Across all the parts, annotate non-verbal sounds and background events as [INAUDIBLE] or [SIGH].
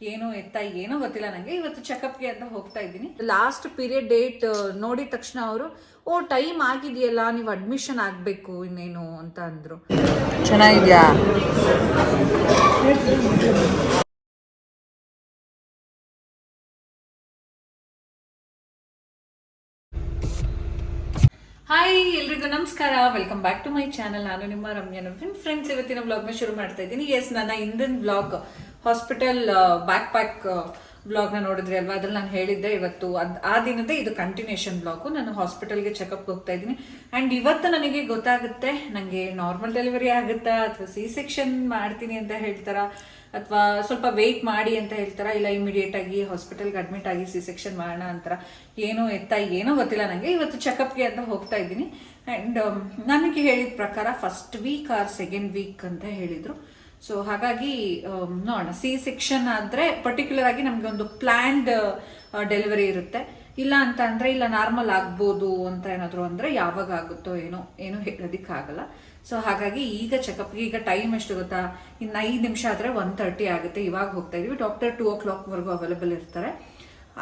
ಏನೋ ಎತ್ತ ಏನೋ ಗೊತ್ತಿಲ್ಲ ನನಗೆ ಇವತ್ತು ಚೆಕಪ್ಗೆ ಅಂತ ಹೋಗ್ತಾ ಇದ್ದೀನಿ. ಲಾಸ್ಟ್ ಪೀರಿಯಡ್ ಡೇಟ್ ನೋಡಿದ ತಕ್ಷಣ ಅವರು ಓ ಟೈಮ್ ಆಗಿದೆಯಲ್ಲ ನೀವು ಅಡ್ಮಿಷನ್ ಆಗಬೇಕು ಇನ್ನೇನು? ಅಂತ ಅಂದರು. ಚೆನ್ನಾಗಿದ್ಯಾ? ನಮಸ್ಕಾರ welcome back to my channel ನಾನು ನಿಮ್ಮ ರಮ್ಯಾ ನವೀನ್ ಫ್ರೆಂಡ್ಸ್ ಇವತ್ತಿನ ವ್ಲಾಗ್ನ ಶುರು ಮಾಡ್ತಾ ಇದ್ದೀನಿ. ಎಸ್ ನನ್ನ ಇಂದಿನ ವ್ಲಾಗ್ ಹಾಸ್ಪಿಟಲ್ ಬ್ಯಾಕ್ ಪ್ಯಾಕ್ ವ್ಲಾಗ್ನ ನೋಡಿದ್ರಿ ಅಲ್ವಾ? ಅದ್ರಲ್ಲಿ ನಾನು ಹೇಳಿದ್ದೆ ಇವತ್ತು ಅದ್, ಆ ದಿನದ ಇದು ಕಂಟಿನ್ಯೂಷನ್ ಬ್ಲಾಗು ನಾನು ಹಾಸ್ಪಿಟಲ್ಗೆ ಚೆಕಪ್ ಹೋಗ್ತಾ ಇದ್ದೀನಿ. ಆ್ಯಂಡ್ ಇವತ್ತು ನನಗೆ ಗೊತ್ತಾಗುತ್ತೆ ನನಗೆ ನಾರ್ಮಲ್ ಡೆಲಿವರಿ ಆಗುತ್ತಾ ಅಥವಾ ಸಿ ಸೆಕ್ಷನ್ ಮಾಡ್ತೀನಿ ಅಂತ ಹೇಳ್ತಾರಾ? ಅಥವಾ ಸ್ವಲ್ಪ ವೆಯ್ಟ್ ಮಾಡಿ ಅಂತ ಹೇಳ್ತಾರಾ? ಇಲ್ಲ ಇಮಿಡಿಯೇಟ್ ಆಗಿ ಹಾಸ್ಪಿಟಲ್ಗೆ ಅಡ್ಮಿಟ್ ಆಗಿ ಸಿ ಸೆಕ್ಷನ್ ಮಾಡೋಣ ಅಂತಾರ? ಏನೋ ಎತ್ತ ಏನೋ ಗೊತ್ತಿಲ್ಲ ನನಗೆ ಇವತ್ತು ಚೆಕಪ್ಗೆ ಅಂತ ಹೋಗ್ತಾ ಇದ್ದೀನಿ. ಆ್ಯಂಡ್ ನನಗೆ ಹೇಳಿದ ಪ್ರಕಾರ first week or second week ಅಂತ ಹೇಳಿದರು. ಸೊ ಹಾಗಾಗಿ ಆಮ್, ನೋಡೋಣ. ಸಿ ಸೆಕ್ಷನ್ ಆದರೆ ಪರ್ಟಿಕ್ಯುಲರ್ ಆಗಿ ನಮಗೆ ಒಂದು ಪ್ಲ್ಯಾಂಡ್ ಡೆಲಿವರಿ ಇರುತ್ತೆ. ಇಲ್ಲ ಅಂತ ಅಂದರೆ ಇಲ್ಲ ನಾರ್ಮಲ್ ಆಗ್ಬೋದು ಅಂತ ಏನಾದರೂ ಅಂದರೆ ಯಾವಾಗ ಆಗುತ್ತೋ ಏನೋ ಏನೂ ಹೇಳೋದಕ್ಕಾಗಲ್ಲ. ಸೊ ಹಾಗಾಗಿ ಈಗ ಚೆಕಪ್ಗೆ ಈಗ ಟೈಮ್ ಎಷ್ಟು ಗೊತ್ತಾ? ಇನ್ನು ಐದು ನಿಮಿಷ ಆದರೆ ಒನ್ ತರ್ಟಿ ಆಗುತ್ತೆ. ಇವಾಗ ಹೋಗ್ತಾ ಇದೀವಿ ಡಾಕ್ಟರ್ ಟೂ ಓ ಕ್ಲಾಕ್ವರೆಗೂ ಅವೈಲೇಬಲ್ ಇರ್ತಾರೆ.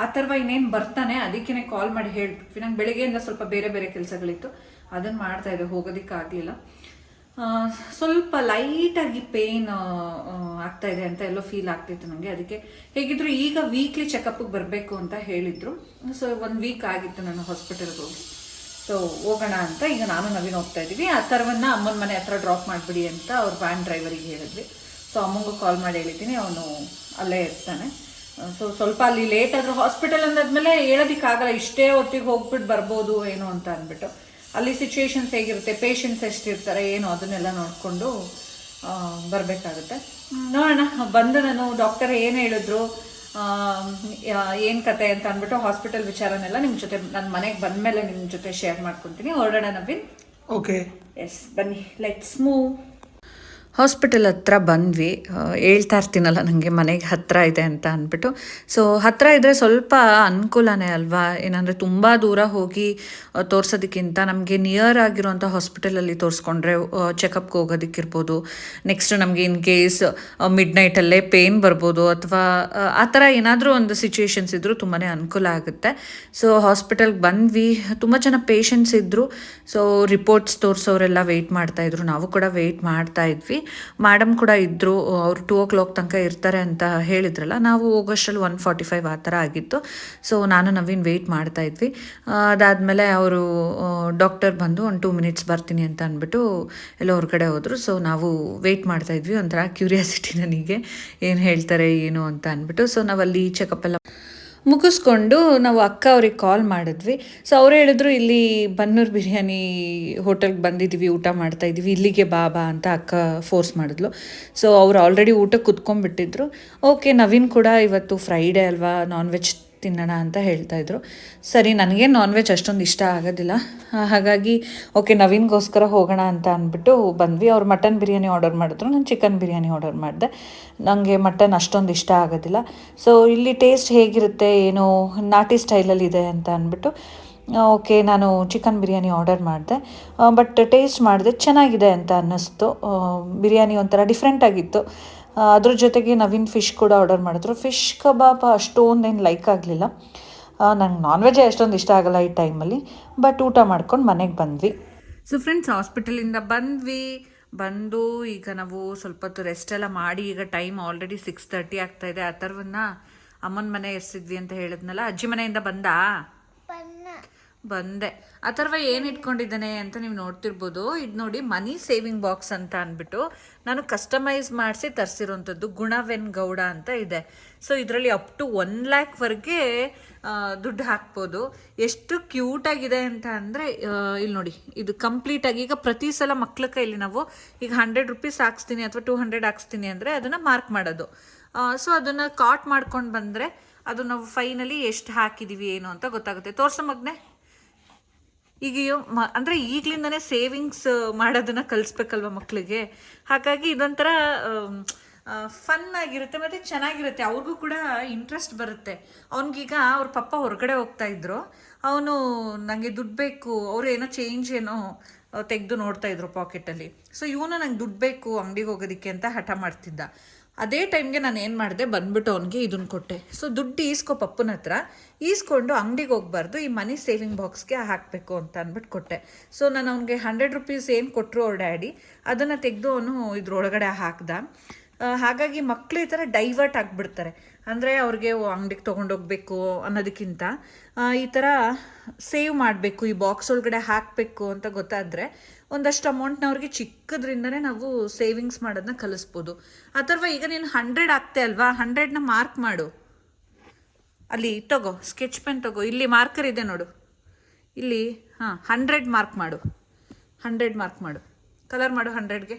ಆ ಥರ ಇನ್ನೇನು ಬರ್ತಾನೆ? ಅದಕ್ಕೇ ಕಾಲ್ ಮಾಡಿ ಹೇಳ್ಬಿಟ್ವಿ ನಂಗೆ ಬೆಳಿಗ್ಗೆಯಿಂದ ಸ್ವಲ್ಪ ಬೇರೆ ಬೇರೆ ಕೆಲಸಗಳಿತ್ತು ಅದನ್ನು ಮಾಡ್ತಾ ಇದ್ದೆ. ಹೋಗೋದಕ್ಕಾಗಲಿಲ್ಲ ಸ್ವಲ್ಪ ಲೈಟಾಗಿ ಪೇನ್ ಆಗ್ತಾ ಇದೆ ಅಂತ ಎಲ್ಲೋ ಫೀಲ್ ಆಗ್ತಿತ್ತು ನನಗೆ ಅದಕ್ಕೆ ಹೇಗಿದ್ರು ಈಗ ವೀಕ್ಲಿ ಚೆಕಪ್ಗೆ ಬರಬೇಕು ಅಂತ ಹೇಳಿದ್ರು. ಸೊ ಒಂದು ವೀಕ್ ಆಗಿತ್ತು ನಾನು ಹಾಸ್ಪಿಟಲ್ಗೆ ಹೋಗಿ. ಸೊ ಹೋಗೋಣ ಅಂತ ಈಗ ನಾನು ನವೀನ್ ಹೋಗ್ತಾ ಇದ್ದೀವಿ. ಆ ಥರವನ್ನ ಅಮ್ಮನ ಮನೆ ಹತ್ರ ಡ್ರಾಪ್ ಮಾಡಿಬಿಡಿ ಅಂತ ಅವ್ರ ವ್ಯಾನ್ ಡ್ರೈವರಿಗೆ ಹೇಳಿದ್ವಿ. ಸೊ ಅಮ್ಮಂಗೂ ಕಾಲ್ ಮಾಡಿ ಹೇಳಿದ್ದೀನಿ. ಅವನು ಅಲ್ಲೇ ಇರ್ತಾನೆ. ಸೊ ಸ್ವಲ್ಪ ಅಲ್ಲಿ ಲೇಟ್ ಆದರೂ ಹಾಸ್ಪಿಟಲ್ ಅಂದಾದ್ಮೇಲೆ ಹೇಳೋದಕ್ಕಾಗಲ್ಲ. ಇಷ್ಟೇ ಹೊತ್ತಿಗೆ ಹೋಗ್ಬಿಟ್ಟು ಬರ್ಬೋದು ಏನು ಅಂತ ಅಂದ್ಬಿಟ್ಟು. ಅಲ್ಲಿ ಸಿಚುವೇಶನ್ಸ್ ಹೇಗಿರುತ್ತೆ? ಪೇಷಂಟ್ಸ್ ಎಷ್ಟಿರ್ತಾರೆ? ಏನು? ಅದನ್ನೆಲ್ಲ ನೋಡಿಕೊಂಡು ಬರಬೇಕಾಗುತ್ತೆ. ನೋಡೋಣ. ಬಂದು ನಾನು ಡಾಕ್ಟರ್ ಏನು ಹೇಳಿದ್ರು? ಏನು ಕತೆ ಅಂತ ಅಂದ್ಬಿಟ್ಟು ಹಾಸ್ಪಿಟಲ್ ವಿಚಾರನೆಲ್ಲ ನಿಮ್ಮ ಜೊತೆ ನನ್ನ ಮನೆಗೆ ಬಂದಮೇಲೆ ನಿಮ್ಮ ಜೊತೆ ಶೇರ್ ಮಾಡ್ಕೊತೀನಿ. ಹೊರಡೋಣ ನವೀನ್? ಓಕೆ ಎಸ್ ಬನ್ನಿ. ಲೆಟ್ಸ್ ಮೂವ್ ಹಾಸ್ಪಿಟಲ್ ಹತ್ರ ಬಂದ್ವಿ. ಹೇಳ್ತಾ ಇರ್ತೀನಲ್ಲ ನನಗೆ ಮನೆಗೆ ಹತ್ತಿರ ಇದೆ ಅಂತ ಅಂದ್ಬಿಟ್ಟು. ಸೊ ಹತ್ತಿರ ಇದ್ದರೆ ಸ್ವಲ್ಪ ಅನುಕೂಲನೇ ಅಲ್ವಾ? ಏನಂದರೆ ತುಂಬ ದೂರ ಹೋಗಿ ತೋರಿಸೋದಕ್ಕಿಂತ ನಮಗೆ ನಿಯರ್ ಆಗಿರುವಂಥ ಹಾಸ್ಪಿಟಲಲ್ಲಿ ತೋರಿಸ್ಕೊಂಡ್ರೆ ಚೆಕಪ್ಗೆ ಹೋಗೋದಕ್ಕಿರ್ಬೋದು. ನೆಕ್ಸ್ಟ್ ನಮಗೆ ಇನ್ ಕೇಸ್ ಮಿಡ್ ನೈಟಲ್ಲೇ ಪೇನ್ ಬರ್ಬೋದು ಅಥವಾ, ಆ ಥರ ಏನಾದರೂ ಒಂದು ಸಿಚುವೇಶನ್ಸ್ ಇದ್ದರೂ ತುಂಬಾ ಅನುಕೂಲ ಆಗುತ್ತೆ. ಸೊ ಹಾಸ್ಪಿಟಲ್ಗೆ ಬಂದ್ವಿ. ತುಂಬ ಜನ ಪೇಷಂಟ್ಸ್ ಇದ್ದರು ಸೊ ರಿಪೋರ್ಟ್ಸ್ ತೋರಿಸೋರೆಲ್ಲ ವೆಯ್ಟ್ ಮಾಡ್ತಾಯಿದ್ರು ನಾವು ಕೂಡ ವೆಯ್ಟ್ ಮಾಡ್ತಾ ಇದ್ವಿ. ಮೇಡಮ್ ಕೂಡ ಇದ್ದರು ಅವ್ರು ಟೂ ಓ ಕ್ಲಾಕ್ ತನಕ ಇರ್ತಾರೆ ಅಂತ ಹೇಳಿದ್ರಲ್ಲ, ನಾವು ಹೋಗೋಷ್ಟರಲ್ಲಿ ಒನ್ ಫಾರ್ಟಿ ಫೈವ್ ಆ ಥರ ಆಗಿತ್ತು. ಸೊ ನಾನು, ನವೀನ್ ವೆಯ್ಟ್ ಮಾಡ್ತಾ ಇದ್ವಿ. ಅದಾದಮೇಲೆ ಅವರು ಡಾಕ್ಟರ್ ಬಂದು ಒಂದು ಟೂ ಮಿನಿಟ್ಸ್ ಬರ್ತೀನಿ ಅಂತ ಅಂದ್ಬಿಟ್ಟು ಎಲ್ಲ ಹೊರಗಡೆ ಹೋದರು. ಸೊ ನಾವು ವೆಯ್ಟ್ ಮಾಡ್ತಾ ಇದ್ವಿ ಒಂಥರ ಕ್ಯೂರಿಯಾಸಿಟಿ ನನಗೆ ಏನು ಹೇಳ್ತಾರೆ, ಏನು ಅಂತ ಅಂದ್ಬಿಟ್ಟು. ಸೊ ನಾವಲ್ಲಿ ಚೆಕಪ್ ಎಲ್ಲ ಮುಗಿಸ್ಕೊಂಡು ನಾವು ಅಕ್ಕ ಅವ್ರಿಗೆ ಕಾಲ್ ಮಾಡಿದ್ವಿ. ಸೊ ಅವ್ರು ಹೇಳಿದ್ರು, ಇಲ್ಲಿ ಬನ್ನೂರು ಬಿರಿಯಾನಿ ಹೋಟೆಲ್ಗೆ ಬಂದಿದ್ದೀವಿ ಊಟ ಮಾಡ್ತಾ ಇದ್ದೀವಿ ಇಲ್ಲಿಗೆ ಬಾ ಬಾ ಅಂತ ಅಕ್ಕ ಫೋರ್ಸ್ ಮಾಡಿದ್ಲು. ಸೊ ಅವ್ರು ಆಲ್ರೆಡಿ ಊಟಕ್ಕೆ ಕುತ್ಕೊಂಡ್ಬಿಟ್ಟಿದ್ರು. ಓಕೆ ನವೀನ್ ಕೂಡ ಇವತ್ತು ಫ್ರೈಡೇ ಅಲ್ವಾ ನಾನ್ ವೆಜ್ ತಿನ್ನೋಣ ಅಂತ ಹೇಳ್ತಾ ಇದ್ರು. ಸರಿ ನನಗೆ ನಾನ್ ವೆಜ್ ಅಷ್ಟೊಂದು ಇಷ್ಟ ಆಗೋದಿಲ್ಲ. ಹಾಗಾಗಿ ಓಕೆ ನವೀನ್ಗೋಸ್ಕರ ಹೋಗೋಣ ಅಂತ ಅಂದ್ಬಿಟ್ಟು ಬಂದ್ವಿ. ಅವ್ರು ಮಟನ್ ಬಿರಿಯಾನಿ ಆರ್ಡರ್ ಮಾಡಿದ್ರು. ನಾನು ಚಿಕನ್ ಬಿರಿಯಾನಿ ಆರ್ಡರ್ ಮಾಡಿದೆ. ನನಗೆ ಮಟನ್ ಅಷ್ಟೊಂದು ಇಷ್ಟ ಆಗೋದಿಲ್ಲ. ಸೊ ಇಲ್ಲಿ ಟೇಸ್ಟ್ ಹೇಗಿರುತ್ತೆ ಏನು ನಾಟಿ ಸ್ಟೈಲಲ್ಲಿ ಇದೆ ಅಂತ ಅಂದ್ಬಿಟ್ಟು ಓಕೆ ನಾನು ಚಿಕನ್ ಬಿರಿಯಾನಿ ಆರ್ಡರ್ ಮಾಡಿದೆ. ಬಟ್ ಟೇಸ್ಟ್ ಮಾಡಿದೆ ಚೆನ್ನಾಗಿದೆ ಅಂತ ಅನ್ನಿಸ್ತು. ಬಿರಿಯಾನಿ ಒಂಥರ ಡಿಫ್ರೆಂಟ್ ಆಗಿತ್ತು. ಆ, ಅದ್ರ ಜೊತೆಗೆ ನವೀನ್ ಫಿಶ್ ಕೂಡ ಆರ್ಡರ್ ಮಾಡಿದ್ರು. ಫಿಶ್ ಕಬಾಬ್ ಅಷ್ಟೊಂದೇನು ಲೈಕ್ ಆಗಲಿಲ್ಲ. ನಂಗೆ ನಾನ್ ವೆಜ್ ಅಷ್ಟೊಂದು ಇಷ್ಟ ಆಗಲ್ಲ ಈ ಟೈಮಲ್ಲಿ ಬಟ್ ಊಟ ಮಾಡ್ಕೊಂಡು ಮನೆಗೆ ಬಂದ್ವಿ. ಸೊ ಫ್ರೆಂಡ್ಸ್ ಹಾಸ್ಪಿಟಲಿಂದ ಬಂದ್ವಿ. ಬಂದು ಈಗ ನಾವು ಸ್ವಲ್ಪ ಹೊತ್ತು ರೆಸ್ಟ್ ಎಲ್ಲ ಮಾಡಿ, ಈಗ ಟೈಮ್ ಆಲ್ರೆಡಿ ಸಿಕ್ಸ್ ತರ್ಟಿ ಇದೆ. ಆ ಥರವನ್ನ ಅಮ್ಮನ ಮನೆ ಎರ್ಸಿದ್ವಿ ಅಂತ ಹೇಳಿದ್ನಲ್ಲ, ಅಜ್ಜಿ ಮನೆಯಿಂದ ಬಂದಾ? ಬಂದೆ. ಅಥರ್ವ ಏನು ಇಟ್ಕೊಂಡಿದ್ದಾನೆ ಅಂತ ನೀವು ನೋಡ್ತಿರ್ಬೋದು. ಇದು ನೋಡಿ ಮನಿ ಸೇವಿಂಗ್ ಬಾಕ್ಸ್ ಅಂತ ಅಂದ್ಬಿಟ್ಟು ನಾನು ಕಸ್ಟಮೈಸ್ ಮಾಡಿಸಿ ತರಿಸಿರೋಂಥದ್ದು ಗುಣವೆನ್ ಗೌಡ ಅಂತ ಇದೆ. ಸೊ, ಇದರಲ್ಲಿ ಅಪ್ ಟು ಒನ್ ಲ್ಯಾಕ್ವರೆಗೆ ದುಡ್ಡು ಹಾಕ್ಬೋದು. ಎಷ್ಟು ಕ್ಯೂಟಾಗಿದೆ ಅಂತ ಅಂದರೆ ಇಲ್ಲಿ ನೋಡಿ, ಇದು ಕಂಪ್ಲೀಟ್ ಆಗಿ ಈಗ ಪ್ರತಿ ಸಲ ಮಕ್ಳ ಕೈಲಿ ನಾವು ಈಗ ಹಂಡ್ರೆಡ್ ರುಪೀಸ್ ಹಾಕ್ಸ್ತೀನಿ ಅಥವಾ ಟೂ ಹಂಡ್ರೆಡ್ ಹಾಕ್ಸ್ತೀನಿ ಅಂದರೆ ಅದನ್ನು ಮಾರ್ಕ್ ಮಾಡೋದು. ಸೊ, ಅದನ್ನು ಕಾಟ್ ಮಾಡ್ಕೊಂಡು ಬಂದರೆ ಅದು ನಾವು ಫೈನಲಿ ಎಷ್ಟು ಹಾಕಿದ್ದೀವಿ ಏನು ಅಂತ ಗೊತ್ತಾಗುತ್ತೆ. ತೋರ್ಸೋ ಮಗ್ನೆ. ಈಗ ಅಂದ್ರೆ ಈಗ್ಲಿಂದನೇ ಸೇವಿಂಗ್ಸ್ ಮಾಡೋದನ್ನ ಕಲಿಸ್ಬೇಕಲ್ವ ಮಕ್ಕಳಿಗೆ ಹಾಗಾಗಿ ಇದೊಂಥರ ಫನ್ ಆಗಿರುತ್ತೆ ಮತ್ತೆ ಚೆನ್ನಾಗಿರುತ್ತೆ. ಅವ್ರಿಗೂ ಕೂಡ ಇಂಟ್ರೆಸ್ಟ್ ಬರುತ್ತೆ. ಅವನಿಗೀಗ ಅವ್ರ ಪಪ್ಪ ಹೊರಗಡೆ ಹೋಗ್ತಾ ಇದ್ರು. ಅವನು ನನಗೆ ದುಡ್ಡು ಬೇಕು, ಅವ್ರು ಏನೋ ಚೇಂಜ್ ಏನೋ ತೆಗೆದು ನೋಡ್ತಾ ಇದ್ರು ಪಾಕೆಟಲ್ಲಿ ಸೊ ಇವನು ನಂಗೆ ದುಡ್ಡು ಬೇಕು, ಅಂಗಡಿಗೆ ಹೋಗೋದಕ್ಕೆ ಅಂತ ಹಠ ಮಾಡ್ತಿದ್ದ. ಅದೇ ಟೈಮ್ಗೆ ನಾನು ಏನು ಮಾಡಿದೆ, ಬಂದ್ಬಿಟ್ಟು ಅವನಿಗೆ ಇದನ್ನು ಕೊಟ್ಟೆ. ಸೊ ದುಡ್ಡು ಈಸ್ಕೊ ಪಪ್ಪನ ಹತ್ರ. ಈಸ್ಕೊಂಡು ಅಂಗಡಿಗೆ ಹೋಗ್ಬಾರ್ದು, ಈ ಮನಿ ಸೇವಿಂಗ್ ಬಾಕ್ಸ್ಗೆ ಹಾಕಬೇಕು ಅಂತ ಅಂದ್ಬಿಟ್ಟು ಕೊಟ್ಟೆ. ಸೊ ನಾನು ಅವ್ನಿಗೆ ಹಂಡ್ರೆಡ್ ರುಪೀಸ್ ಏನು ಕೊಟ್ಟರು ಅವ್ರ ಡ್ಯಾಡಿ, ಅದನ್ನು ತೆಗೆದು ಅವನು ಇದ್ರೊಳಗಡೆ ಹಾಕ್ದ. ಹಾಗಾಗಿ ಮಕ್ಕಳು ಈ ಥರ ಡೈವರ್ಟ್ ಆಗಿಬಿಡ್ತಾರೆ. ಅಂದರೆ ಅವ್ರಿಗೆ ಅಂಗಡಿಗೆ ತೊಗೊಂಡೋಗ್ಬೇಕು ಅನ್ನೋದಕ್ಕಿಂತ ಈ ಥರ ಸೇವ್ ಮಾಡಬೇಕು, ಈ ಬಾಕ್ಸ್ ಒಳಗಡೆ ಹಾಕಬೇಕು ಅಂತ ಗೊತ್ತಾದರೆ ಒಂದಷ್ಟು ಅಮೌಂಟ್ನ ಅವ್ರಿಗೆ ಚಿಕ್ಕದ್ರಿಂದನೇ ನಾವು ಸೇವಿಂಗ್ಸ್ ಮಾಡೋದನ್ನ ಕಲಿಸ್ಬೋದು. ಅಥವಾ ಈಗ ನೀನು ಹಂಡ್ರೆಡ್ ಆಗ್ತೆ ಅಲ್ವಾ? ಹಂಡ್ರೆಡ್ನ ಮಾರ್ಕ್ ಮಾಡು. ಅಲ್ಲಿ ತಗೋ ಸ್ಕೆಚ್ ಪೆನ್ ತಗೋ. ಇಲ್ಲಿ ಮಾರ್ಕರ್ ಇದೆ ನೋಡು. ಇಲ್ಲಿ, ಹಾಂ ಹಂಡ್ರೆಡ್ ಮಾರ್ಕ್ ಮಾಡು. ಹಂಡ್ರೆಡ್ ಮಾರ್ಕ್ ಮಾಡು. ಕಲರ್ ಮಾಡು ಹಂಡ್ರೆಡ್ಗೆ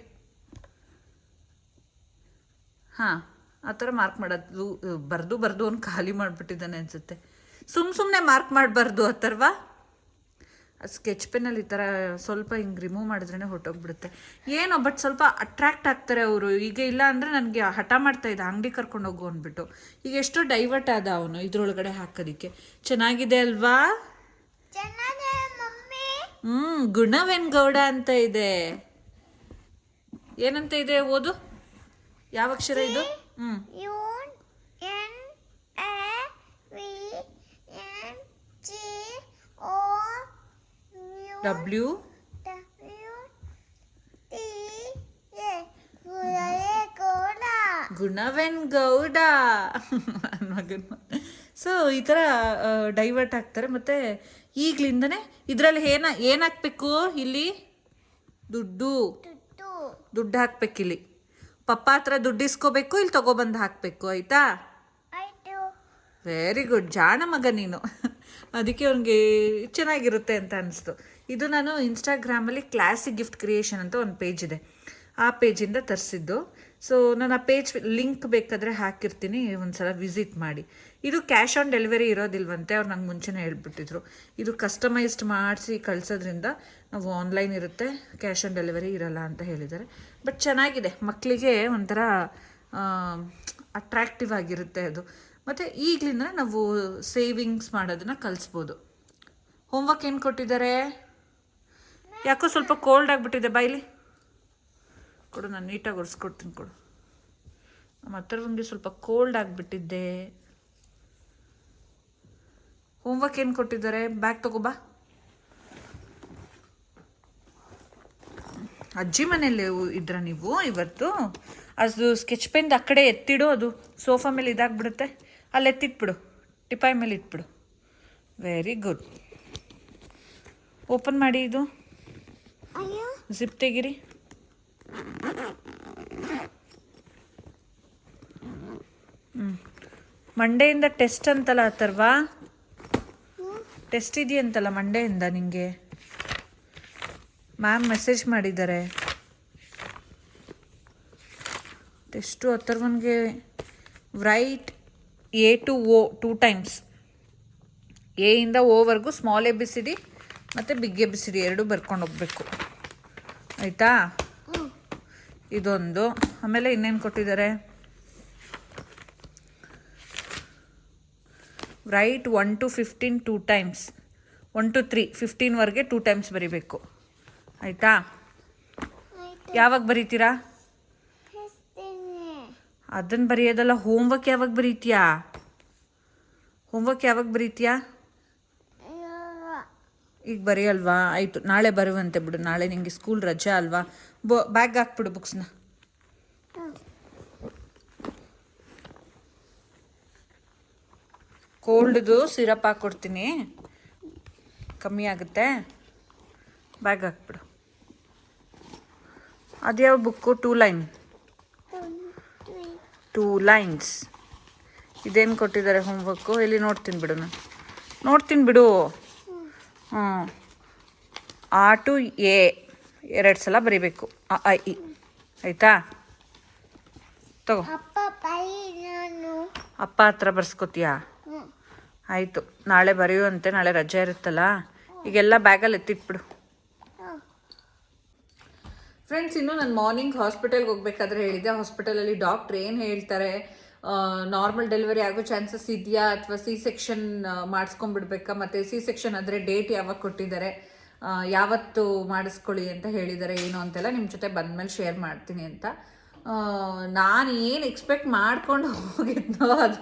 ಹಾಂ, ಆ ಥರ ಮಾರ್ಕ್ ಮಾಡೋದು, ಬರ್ದು ಬರ್ದು ಅವ್ನು ಖಾಲಿ ಮಾಡಿಬಿಟ್ಟಿದ್ದಾನೆ ಅನಿಸುತ್ತೆ. ಸುಮ್ಮ ಸುಮ್ಮನೆ ಮಾರ್ಕ್ ಮಾಡಬಾರ್ದು ಆ ಥರವಾ? ಸ್ಕೆಚ್ ಪೆನ್ನಲ್ಲಿ ಈ ಥರ ಸ್ವಲ್ಪ ಹಿಂಗೆ ರಿಮೂವ್ ಮಾಡಿದ್ರೇ ಹೊಟ್ಟೋಗ್ಬಿಡುತ್ತೆ ಏನೋ ಬಟ್ ಸ್ವಲ್ಪ ಅಟ್ರಾಕ್ಟ್ ಆಗ್ತಾರೆ ಅವರು. ಈಗ ಇಲ್ಲ ಅಂದರೆ ನನಗೆ ಹಠ ಮಾಡ್ತಾ ಇದ್ದ ಅಂಗಡಿ ಕರ್ಕೊಂಡು ಹೋಗು ಅಂದ್ಬಿಟ್ಟು. ಈಗ ಎಷ್ಟೋ ಡೈವರ್ಟ್ ಆದ ಅವನು ಇದ್ರೊಳಗಡೆ ಹಾಕೋದಕ್ಕೆ. ಚೆನ್ನಾಗಿದೆ ಅಲ್ವಾ? ಹ್ಞೂ ಗುಣವೆನ್ ಗೌಡ ಅಂತ ಇದೆ. ಏನಂತ ಇದೆ ಓದು? ಯಾವ ಅಕ್ಷರ ಇದು? ಹ್ಞೂ U N A V N G O U W ಗುಣವೆನ್ Gowda ಮಗನ [LAUGHS] ಸೊ ಈ ಥರ ಡೈವರ್ಟ್ ಆಗ್ತಾರೆ. ಮತ್ತೆ ಈಗ್ಲಿಂದನೇ ಇದರಲ್ಲಿ ಏನ ಏನು ಹಾಕ್ಬೇಕು ಇಲ್ಲಿ? ದುಡ್ಡು. ದುಡ್ಡು ಹಾಕ್ಬೇಕು ಇಲ್ಲಿ. ಪಪ್ಪ ಹತ್ರ ದುಡ್ಡು ಇಸ್ಕೋಬೇಕು, ಇಲ್ಲಿ ತಗೊಬಂದು ಹಾಕಬೇಕು, ಆಯ್ತು? ವೆರಿ ಗುಡ್ ಜಾಣ ಮಗ ನೀನು. [LAUGHS] ಅದಕ್ಕೆ ಅವ್ನಿಗೆ ಚೆನ್ನಾಗಿರುತ್ತೆ ಅಂತ ಅನಿಸ್ತು. ಇದು ನಾನು ಇನ್ಸ್ಟಾಗ್ರಾಮಲ್ಲಿ ಕ್ಲಾಸಿಕ್ ಗಿಫ್ಟ್ ಕ್ರಿಯೇಷನ್ ಅಂತ ಒಂದು ಪೇಜ್ ಇದೆ. ಆ ಪೇಜಿಂದ ತರಿಸಿದ್ದು. ಸೊ ನಾನು ಆ ಪೇಜ್ ಲಿಂಕ್ ಬೇಕಾದರೆ ಹಾಕಿರ್ತೀನಿ, ಒಂದ್ಸಲ ವಿಸಿಟ್ ಮಾಡಿ. ಇದು ಕ್ಯಾಶ್ ಆನ್ ಡೆಲಿವರಿ ಇರೋದಿಲ್ವಂತೆ, ಅವ್ರು ನಂಗೆ ಮುಂಚೆನೇ ಹೇಳ್ಬಿಟ್ಟಿದ್ರು. ಇದು ಕಸ್ಟಮೈಸ್ಡ್ ಮಾಡಿಸಿ ಕಳಿಸೋದ್ರಿಂದ ನಾವು ಆನ್ಲೈನ್ ಇರುತ್ತೆ ಕ್ಯಾಶ್ ಆನ್ ಡೆಲಿವರಿ ಇರಲ್ಲ ಅಂತ ಹೇಳಿದ್ದಾರೆ. ಬಟ್ ಚೆನ್ನಾಗಿದೆ ಮಕ್ಕಳಿಗೆ ಒಂಥರ ಅಟ್ರಾಕ್ಟಿವ್ ಆಗಿರುತ್ತೆ ಅದು. ಮತ್ತು ಈಗಲಿಂದ ನಾವು ಸೇವಿಂಗ್ಸ್ ಮಾಡೋದನ್ನು ಕಲಿಸ್ಬೋದು. ಹೋಮ್ವರ್ಕ್ ಏನು ಕೊಟ್ಟಿದ್ದಾರೆ? ಯಾಕೋ ಸ್ವಲ್ಪ ಕೋಲ್ಡ್ ಆಗಿಬಿಟ್ಟಿದೆ, ಬಾಯಿಲಿ. ಕೊಡು, ನಾನು ನೀಟಾಗಿ ಒರೆಸ್ಕೊಡ್ತೀನಿ ಕೊಡು. ನಮ್ಮ ಹತ್ರವಂಗೆ ಸ್ವಲ್ಪ ಕೋಲ್ಡ್ ಆಗಿಬಿಟ್ಟಿದ್ದೆ. ಹೋಮ್ವರ್ಕ್ ಏನು ಕೊಟ್ಟಿದ್ದಾರೆ? ಬ್ಯಾಗ್ ತಗೋಬಾ ಅಜ್ಜಿ ಮನೇಲಿ ಇದ್ರ ನೀವು ಇವತ್ತು? ಅದು ಸ್ಕೆಚ್ ಪೆನ್ ಆ ಕಡೆ ಎತ್ತಿಡು, ಅದು ಸೋಫಾ ಮೇಲೆ ಇದಾಗ್ಬಿಡುತ್ತೆ. ಅಲ್ಲಿ ಎತ್ತಿಟ್ಬಿಡು. ಟಿಪಾಯಿ ಮೇಲೆ ಇಟ್ಬಿಡು. ವೆರಿ ಗುಡ್ ಓಪನ್ ಮಾಡಿ ಇದು. ಜಿಪ್ ತೆಗಿರಿ. ಹ್ಞೂ ಮಂಡೆಯಿಂದ ಟೆಸ್ಟ್ ಅಂತಲ್ಲ ಅಥರ್ವಾ? ಟೆಸ್ಟ್ ಇದೆಯಂತಲ್ಲ ಮಂಡೆಯಿಂದ ನಿಮಗೆ ಮ್ಯಾಮ್ ಮೆಸೇಜ್ ಮಾಡಿದ್ದಾರೆ. Test ಅಥರ್ವನ್ಗೆ write A to O two times A ಇಂದ ಓವರೆಗೂ ಸ್ಮಾಲ್ ಎ ಬಿ ಸಿ ಮತ್ತು big A B C D ಎರಡೂ ಬರ್ಕೊಂಡು ಹೋಗ್ಬೇಕು. ಆಯಿತಾ? ಇದೊಂದು. ಆಮೇಲೆ ಇನ್ನೇನು ಕೊಟ್ಟಿದ್ದಾರೆ? Write one to fifteen two times one two three ಫಿಫ್ಟೀನ್ವರೆಗೆ two times ಬರಿಬೇಕು. ಆಯಿತಾ? ಯಾವಾಗ ಬರೀತೀರಾ? ಅದನ್ನು ಬರೆಯೋದಲ್ಲ ಹೋಮ್ವರ್ಕ್ ಯಾವಾಗ ಬರೀತೀಯಾ? ಹೋಮ್ವರ್ಕ್ ಯಾವಾಗ ಬರೀತೀಯಾ? ಈಗ ಅಲ್ವಾ ಆಯಿತು, ನಾಳೆ ಬರುವಂತೆ ಬಿಡು. ನಾಳೆ ನಿಮಗೆ ಸ್ಕೂಲ್ ರಜೆ ಅಲ್ವಾ? ಬೊ ಬ್ಯಾಗ್ ಹಾಕ್ಬಿಡು ಬುಕ್ಸ್ನ ಕೋಲ್ಡ್ದು ಸಿರಪ್ ಹಾಕ್ಕೊಡ್ತೀನಿ ಕಮ್ಮಿ ಆಗುತ್ತೆ. ಬ್ಯಾಗ್ ಹಾಕ್ಬಿಡು. ಅದ್ಯಾವ book two line two lines ಇದೇನು ಕೊಟ್ಟಿದ್ದಾರೆ ಹೋಮ್ವರ್ಕು ಇಲ್ಲಿ ನೋಡ್ತೀನಿ ಬಿಡು ನಾನು. ನೋಡ್ತೀನಿ ಬಿಡು. ಆ ಟು ಎ ಎರಡು ಸಲ ಬರಿಬೇಕು. ಐ ಆಯ್ತಾ ಇ. ಆಯಿತಾ? ತಗೋ. ಅಪ್ಪ ಹತ್ರ ಬರ್ಸ್ಕೊತೀಯಾ? ಹ್ಮ್. ಆಯಿತು. ನಾಳೆ ಬರೆಯುವಂತೆ ನಾಳೆ ರಜೆ ಇರುತ್ತಲ್ಲ? ಈಗೆಲ್ಲ ಬ್ಯಾಗಲ್ಲಿ ಎತ್ತಿಟ್ಬಿಡು. ಹ್ಮ್. ಫ್ರೆಂಡ್ಸ್ ಇನ್ನು ನಾನು ಮಾರ್ನಿಂಗ್ ಹಾಸ್ಪಿಟಲ್ಗೆ ಹೋಗ್ಬೇಕಾದ್ರೆ ಹೇಳಿದೆ ಹಾಸ್ಪಿಟಲಲ್ಲಿ ಡಾಕ್ಟ್ರ್ ಏನು ಹೇಳ್ತಾರೆ? ನಾರ್ಮಲ್ ಡೆಲಿವರಿ ಆಗೋ ಚಾನ್ಸಸ್ ಇದೆಯಾ ಅಥವಾ ಸಿ ಸೆಕ್ಷನ್ ಮಾಡಿಸ್ಕೊಂಡ್ಬಿಡ್ಬೇಕಾ? ಮತ್ತು ಸಿ ಸೆಕ್ಷನ್ ಆದರೆ ಡೇಟ್ ಯಾವಾಗ ಕೊಟ್ಟಿದ್ದಾರೆ? ಯಾವತ್ತು ಮಾಡಿಸ್ಕೊಳ್ಳಿ ಅಂತ ಹೇಳಿದ್ದಾರೆ ಏನು ಅಂತೆಲ್ಲ ನಿಮ್ಮ ಜೊತೆ ಬಂದಮೇಲೆ ಶೇರ್ ಮಾಡ್ತೀನಿ ಅಂತ. ನಾನು ಏನು ಎಕ್ಸ್ಪೆಕ್ಟ್ ಮಾಡ್ಕೊಂಡು ಹೋಗಿದ್ನೋ ಅದು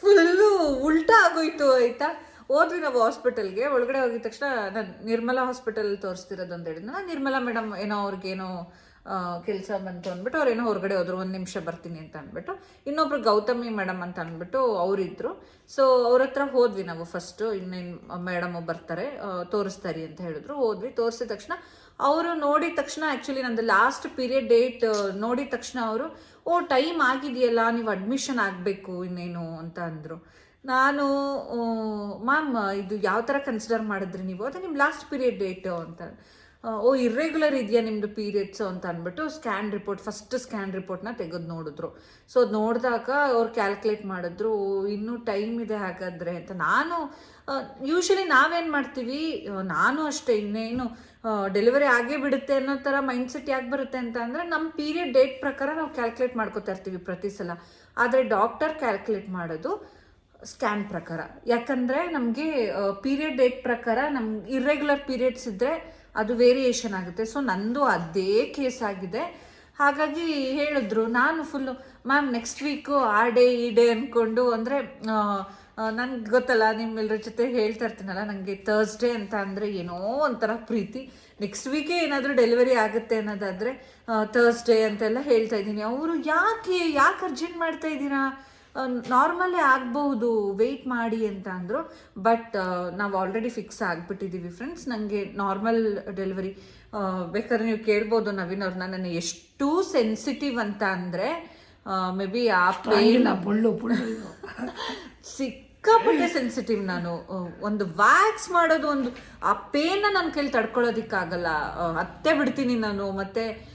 ಫುಲ್ಲು ಉಲ್ಟಾ ಆಗೋಯ್ತು, ಆಯಿತಾ? ಹೋದ್ವಿ ನಾವು ಹಾಸ್ಪಿಟಲ್ಗೆ ಒಳಗಡೆ ಹೋಗಿದ ತಕ್ಷಣ ನಾನು ನಿರ್ಮಲಾ ಹಾಸ್ಪಿಟಲ್ ತೋರಿಸ್ತಿರೋದು ಅಂತ ಹೇಳಿದ್ನ ನಾನು ನಿರ್ಮಲಾ ಮೇಡಮ್ ಏನೋ ಅವ್ರಿಗೇನೋ ಕೆಲಸ ಬಂತು ಅಂದ್ಬಿಟ್ಟು ಅವ್ರೇನೋ ಹೊರಗಡೆ ಹೋದ್ರು, ಒಂದು ನಿಮಿಷ ಬರ್ತೀನಿ ಅಂತ ಅಂದ್ಬಿಟ್ಟು. ಇನ್ನೊಬ್ರು ಗೌತಮಿ ಮೇಡಮ್ ಅಂತ ಅಂದ್ಬಿಟ್ಟು ಅವರಿದ್ರು. ಸೊ ಅವ್ರ ಹತ್ರ ಹೋದ್ವಿ ನಾವು ಫಸ್ಟು ಇನ್ನೇನು ಮೇಡಮ್ ಬರ್ತಾರೆ ತೋರಿಸ್ತಾರೆ ಅಂತ ಹೇಳಿದ್ರು. ಹೋದ್ವಿ, ತೋರಿಸಿದ ತಕ್ಷಣ ಅವರು ನೋಡಿದ ತಕ್ಷಣ ಆ್ಯಕ್ಚುಲಿ ನಂದು ಲಾಸ್ಟ್ ಪೀರಿಯಡ್ ಡೇಟ್ ನೋಡಿದ ತಕ್ಷಣ ಅವರು, ಓ ಟೈಮ್ ಆಗಿದೆಯಲ್ಲ, ನೀವು ಅಡ್ಮಿಷನ್ ಆಗಬೇಕು ಇನ್ನೇನು ಅಂತ ಅಂದರು. ನಾನು ಮ್ಯಾಮ್, ಇದು ಯಾವ ಥರ ಕನ್ಸಿಡರ್ ಮಾಡಿದ್ರಿ ನೀವು? ಅದೇ ನಿಮ್ಮ ಲಾಸ್ಟ್ ಪೀರಿಯಡ್ ಡೇಟು ಅಂತ. ಓ ಇರ್ರೆಗ್ಯುಲರ್ ಇದೆಯಾ ನಿಮ್ಮದು ಪೀರಿಯಡ್ಸು ಅಂತ ಅಂದ್ಬಿಟ್ಟು ಸ್ಕ್ಯಾನ್ ರಿಪೋರ್ಟ್ ಫಸ್ಟ್ ಸ್ಕ್ಯಾನ್ ರಿಪೋರ್ಟ್ನ ತೆಗೆದು ನೋಡಿದ್ರು. ಸೊ ಅದು ನೋಡಿದಾಗ ಅವ್ರು ಕ್ಯಾಲ್ಕುಲೇಟ್ ಮಾಡಿದ್ರು ಇನ್ನು ಇನ್ನೂ ಟೈಮ್ ಇದೆ ಹಾಗಾದರೆ ಅಂತ. ನಾನು ಯೂಶಲಿ ನಾವೇನು ಮಾಡ್ತೀವಿ ನಾನು ಅಷ್ಟೇ, ಇನ್ನೇನು ಡೆಲಿವರಿ ಆಗೇ ಬಿಡುತ್ತೆ ಅನ್ನೋ ಥರ ಮೈಂಡ್ಸೆಟ್ ಯಾಕೆ ಬರುತ್ತೆ ಅಂತ ಅಂದರೆ ನಮ್ಮ ಪೀರಿಯಡ್ ಡೇಟ್ ಪ್ರಕಾರ ನಾವು ಕ್ಯಾಲ್ಕುಲೇಟ್ ಮಾಡ್ಕೋತಾ ಇರ್ತೀವಿ ಪ್ರತಿ ಸಲ. ಆದರೆ ಡಾಕ್ಟರ್ ಕ್ಯಾಲ್ಕುಲೇಟ್ ಮಾಡೋದು ಸ್ಕ್ಯಾನ್ ಪ್ರಕಾರ. ಯಾಕಂದರೆ ನಮಗೆ ಪೀರಿಯಡ್ ಡೇಟ್ ಪ್ರಕಾರ ನಮ್ಗೆ ಇರ್ರೆಗ್ಯುಲರ್ ಪೀರಿಯಡ್ಸ್ ಇದ್ದರೆ ಅದು ವೇರಿಯೇಷನ್ ಆಗುತ್ತೆ. ಸೊ ನಂದು ಅದೇ ಕೇಸ್ ಆಗಿದೆ. ಹಾಗಾಗಿ ಹೇಳಿದ್ರು, ನಾನು ಫುಲ್ಲು ಮ್ಯಾಮ್ ನೆಕ್ಸ್ಟ್ ವೀಕು ಆ ಡೇ ಈ ಡೇ ಅಂದ್ಕೊಂಡು ಅಂದರೆ ನನಗೆ ಗೊತ್ತಲ್ಲ ನಿಮ್ಮೆಲ್ಲರ ಜೊತೆ ಹೇಳ್ತಾ ಇರ್ತೀನಲ್ಲ ನನಗೆ ಥರ್ಸ್ಡೇ ಅಂತ ಅಂದರೆ ಏನೋ ಒಂಥರ ಪ್ರೀತಿ. ನೆಕ್ಸ್ಟ್ ವೀಕೇ ಏನಾದರೂ ಡೆಲಿವರಿ ಆಗುತ್ತೆ ಅನ್ನೋದಾದರೆ ಥರ್ಸ್ಡೇ ಅಂತೆಲ್ಲ ಹೇಳ್ತಾ ಇದ್ದೀನಿ. ಅವರು ಯಾಕೆ ಯಾಕೆ ಅರ್ಜೆಂಟ್ ಮಾಡ್ತಾ ಇದ್ದೀರಾ? ನಾರ್ಮಲ್ಲೇ ಆಗ್ಬಹುದು ವೆಯ್ಟ್ ಮಾಡಿ ಅಂತ ಅಂದರು ಬಟ್ ನಾವು ಆಲ್ರೆಡಿ ಫಿಕ್ಸ್ ಆಗಿಬಿಟ್ಟಿದ್ದೀವಿ ಫ್ರೆಂಡ್ಸ್ ನನಗೆ ನಾರ್ಮಲ್ ಡೆಲಿವರಿ ಬೇಕಾದ್ರೆ ನೀವು ಕೇಳ್ಬೋದು ನವೀನ್ ಅವ್ರನ್ನ ನಾನು ಎಷ್ಟು ಸೆನ್ಸಿಟಿವ್ ಅಂತ ಅಂದರೆ ಮೇ ಬಿ ಆ ಪೇನ್ ಸಿಕ್ಕಾಪಟ್ಟೆ ಸೆನ್ಸಿಟಿವ್ ನಾನು. ಒಂದು ವ್ಯಾಕ್ಸ್ ಮಾಡೋದು ಒಂದು ಆ ಪೇನ ನನ್ನ ಕೈಲಿ ತಡ್ಕೊಳ್ಳೋದಿಕ್ಕಾಗಲ್ಲ. ಅತ್ತೆ ಬಿಡ್ತೀನಿ ನಾನು. ಮತ್ತೆ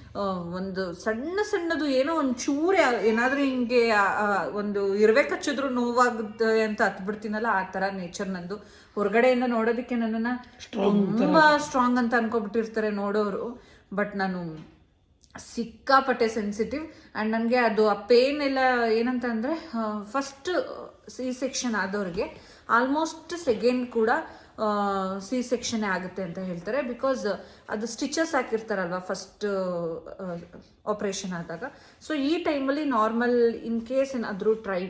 ಒಂದು ಸಣ್ಣ ಸಣ್ಣದು ಏನೋ ಒಂದು ಚೂರೆ ಏನಾದರೂ ಹಿಂಗೆ ಒಂದು ಇರುವೆ ಕಚ್ಚಿದ್ರು ನೋವಾಗುತ್ತೆ ಅಂತ ಹತ್ಬಿಡ್ತೀನಲ್ಲ ಆ ಥರ ನೇಚರ್ ನಂದು. ಹೊರಗಡೆಯಿಂದ ನೋಡೋದಕ್ಕೆ ನನ್ನನ್ನು ತುಂಬ ಸ್ಟ್ರಾಂಗ್ ಅಂತ ಅನ್ಕೊಬಿಟ್ಟಿರ್ತಾರೆ ನೋಡೋರು. ಬಟ್ ನಾನು ಸಿಕ್ಕಾಪಟ್ಟೆ ಸೆನ್ಸಿಟಿವ್ ಆ್ಯಂಡ್ ನನಗೆ ಅದು ಆ ಪೇನ್ ಎಲ್ಲ ಏನಂತ ಅಂದರೆ ಫಸ್ಟ್ ಸಿ ಸೆಕ್ಷನ್ ಆದವ್ರಿಗೆ ಆಲ್ಮೋಸ್ಟ್ ಸೆಕೆಂಡ್ ಕೂಡ ಸಿ ಸೆಕ್ಷನ್ನೇ ಆಗುತ್ತೆ ಅಂತ ಹೇಳ್ತಾರೆ. ಬಿಕಾಸ್ ಅದು ಸ್ಟಿಚಸ್ ಹಾಕಿರ್ತಾರಲ್ವ ಫಸ್ಟ್ ಆಪ್ರೇಷನ್ ಆದಾಗ. ಸೊ ಈ ಟೈಮಲ್ಲಿ ನಾರ್ಮಲ್ ಇನ್ ಕೇಸ್ ಏನಾದರೂ ಟ್ರೈ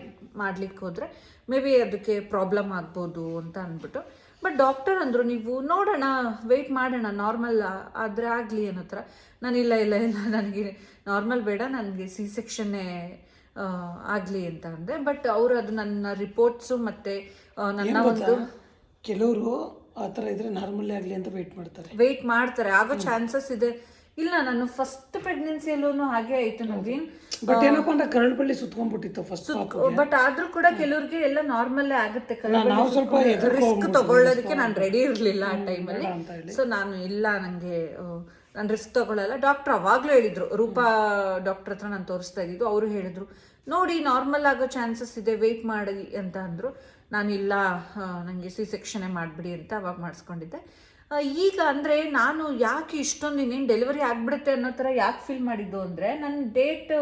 ಮಾಡ್ಲಿಕ್ಕೆ ಹೋದರೆ ಮೇ ಬಿ ಅದಕ್ಕೆ ಪ್ರಾಬ್ಲಮ್ ಆಗ್ಬೋದು ಅಂತ ಅಂದ್ಬಿಟ್ಟು. ಬಟ್ ಡಾಕ್ಟರ್ ಅಂದರು ನೀವು ನೋಡೋಣ ವೆಯ್ಟ್ ಮಾಡೋಣ ನಾರ್ಮಲ್ ಆದರೆ ಆಗಲಿ ಅನ್ನೋ ಥರ ನಾನು ಇಲ್ಲ ಇಲ್ಲ ಇಲ್ಲ ನನಗೆ ನಾರ್ಮಲ್ ಬೇಡ ನನಗೆ ಸಿ ಸೆಕ್ಷನ್ನೇ ಆಗಲಿ ಅಂತ ಅಂದೆ. ಬಟ್ ಅವರು ಅದು ನನ್ನ ರಿಪೋರ್ಟ್ಸು ಮತ್ತು ನನ್ನ ಒಂದು ಕೆಲವರು ಆ ಥರ ಇದ್ರೆ ನಾರ್ಮಲ್ ಆಗಲಿ ಅಂತ ವೇಟ್ ಮಾಡ್ತಾರೆ. ವೆಯ್ಟ್ ಮಾಡ್ತಾರೆ. ಆಗೋ ಚಾನ್ಸಸ್ ಇದೆ. ಇಲ್ಲ ನಾನು ಫಸ್ಟ್ ಪ್ರೆಗ್ನೆನ್ಸಿಯಲ್ಲೂ ಹಾಗೆ ಆಯ್ತು ನವೀನ್. ಬಟ್ ಏನಪ್ಪ ಅಂದ್ರೆ ಕರಳು ಬಳ್ಳಿ ಸುತ್ಕೊಂಡ್ಬಿಟ್ಟಿತ್ತು ಫಸ್ಟ್ ಬಟ್ ಆದ್ರೂ ಕೂಡ ಕೆಲವ್ರಿಗೆ ಎಲ್ಲ ನಾರ್ಮಲ್ ಆಗುತ್ತೆ. ನಾವು ಸ್ವಲ್ಪ ರಿಸ್ಕ್ ತಗೊಳ್ಳೋದಕ್ಕೆ ನಾನು ರೆಡಿ ಇರಲಿಲ್ಲ ಆ ಟೈಮಲ್ಲಿ. ಸೊ ನಾನು ಇಲ್ಲ ನನಗೆ ನಾನು ರಿಸ್ಕ್ ತಗೊಳ್ಳಲ್ಲ. ಡಾಕ್ಟರ್ ಅವಾಗ್ಲೂ ಹೇಳಿದ್ರು. ರೂಪಾ ಡಾಕ್ಟರ್ ಹತ್ರ ನಾನು ತೋರಿಸ್ತಾ ಇದ್ದಿದ್ದು. ಅವರು ಹೇಳಿದ್ರು ನೋಡಿ ನಾರ್ಮಲ್ ಆಗೋ ಚಾನ್ಸಸ್ ಇದೆ. ವೆಯ್ಟ್ ಮಾಡಿ ಅಂತ ಅಂದರು. ನಾನಿಲ್ಲ ನನಗೆ ಸಿ ಸೆಕ್ಷನೇ ಮಾಡಿಬಿಡಿ ಅಂತ ಅವಾಗ ಮಾಡಿಸ್ಕೊಂಡಿದ್ದೆ. ಈಗ ಅಂದರೆ ನಾನು ಯಾಕೆ ಇಷ್ಟೊಂದು ಇನ್ನೇನು ಡೆಲಿವರಿ ಆಗಿಬಿಡುತ್ತೆ ಅನ್ನೋ ಥರ ಯಾಕೆ ಫೀಲ್ ಮಾಡಿದ್ದು ಅಂದರೆ ನನ್ನ ಡೇಟ್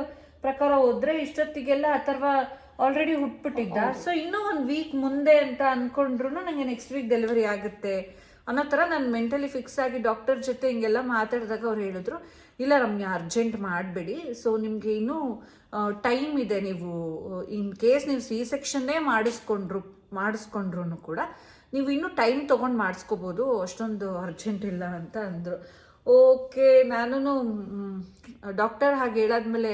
ಪ್ರಕಾರ ಹೋದರೆ ಇಷ್ಟೊತ್ತಿಗೆಲ್ಲ ಅಥವಾ ಆಲ್ರೆಡಿ ಹುಟ್ಬಿಟ್ಟಿದ್ದ. ಸೊ ಇನ್ನೂ ಒಂದು ವೀಕ್ ಮುಂದೆ ಅಂತ ಅಂದ್ಕೊಂಡ್ರು ನನಗೆ ನೆಕ್ಸ್ಟ್ ವೀಕ್ ಡೆಲಿವರಿ ಆಗುತ್ತೆ ಅನ್ನೋ ಥರ ನಾನು ಮೆಂಟಲಿ ಫಿಕ್ಸ್ ಆಗಿ ಡಾಕ್ಟರ್ ಜೊತೆ ಹಿಂಗೆಲ್ಲ ಮಾತಾಡಿದಾಗ ಅವ್ರು ಹೇಳಿದ್ರು ಇಲ್ಲ ರಮ್ಯ ಅರ್ಜೆಂಟ್ ಮಾಡಬೇಡಿ. ಸೊ ನಿಮಗೆ ಇನ್ನೂ ಟೈಮ್ ಇದೆ ನೀವು ಇನ್ ಕೇಸ್ ನೀವು ಸಿ ಸೆಕ್ಷನ್ನೇ ಮಾಡಿಸ್ಕೊಂಡ್ರು ಮಾಡಿಸ್ಕೊಂಡ್ರು ಕೂಡ ನೀವು ಇನ್ನೂ ಟೈಮ್ ತೊಗೊಂಡು ಮಾಡಿಸ್ಕೋಬೋದು ಅಷ್ಟೊಂದು ಅರ್ಜೆಂಟ್ ಇಲ್ಲ ಅಂತ ಅಂದರು. ಓಕೆ ನಾನು ಡಾಕ್ಟರ್ ಹಾಗೆ ಹೇಳಾದ್ಮೇಲೆ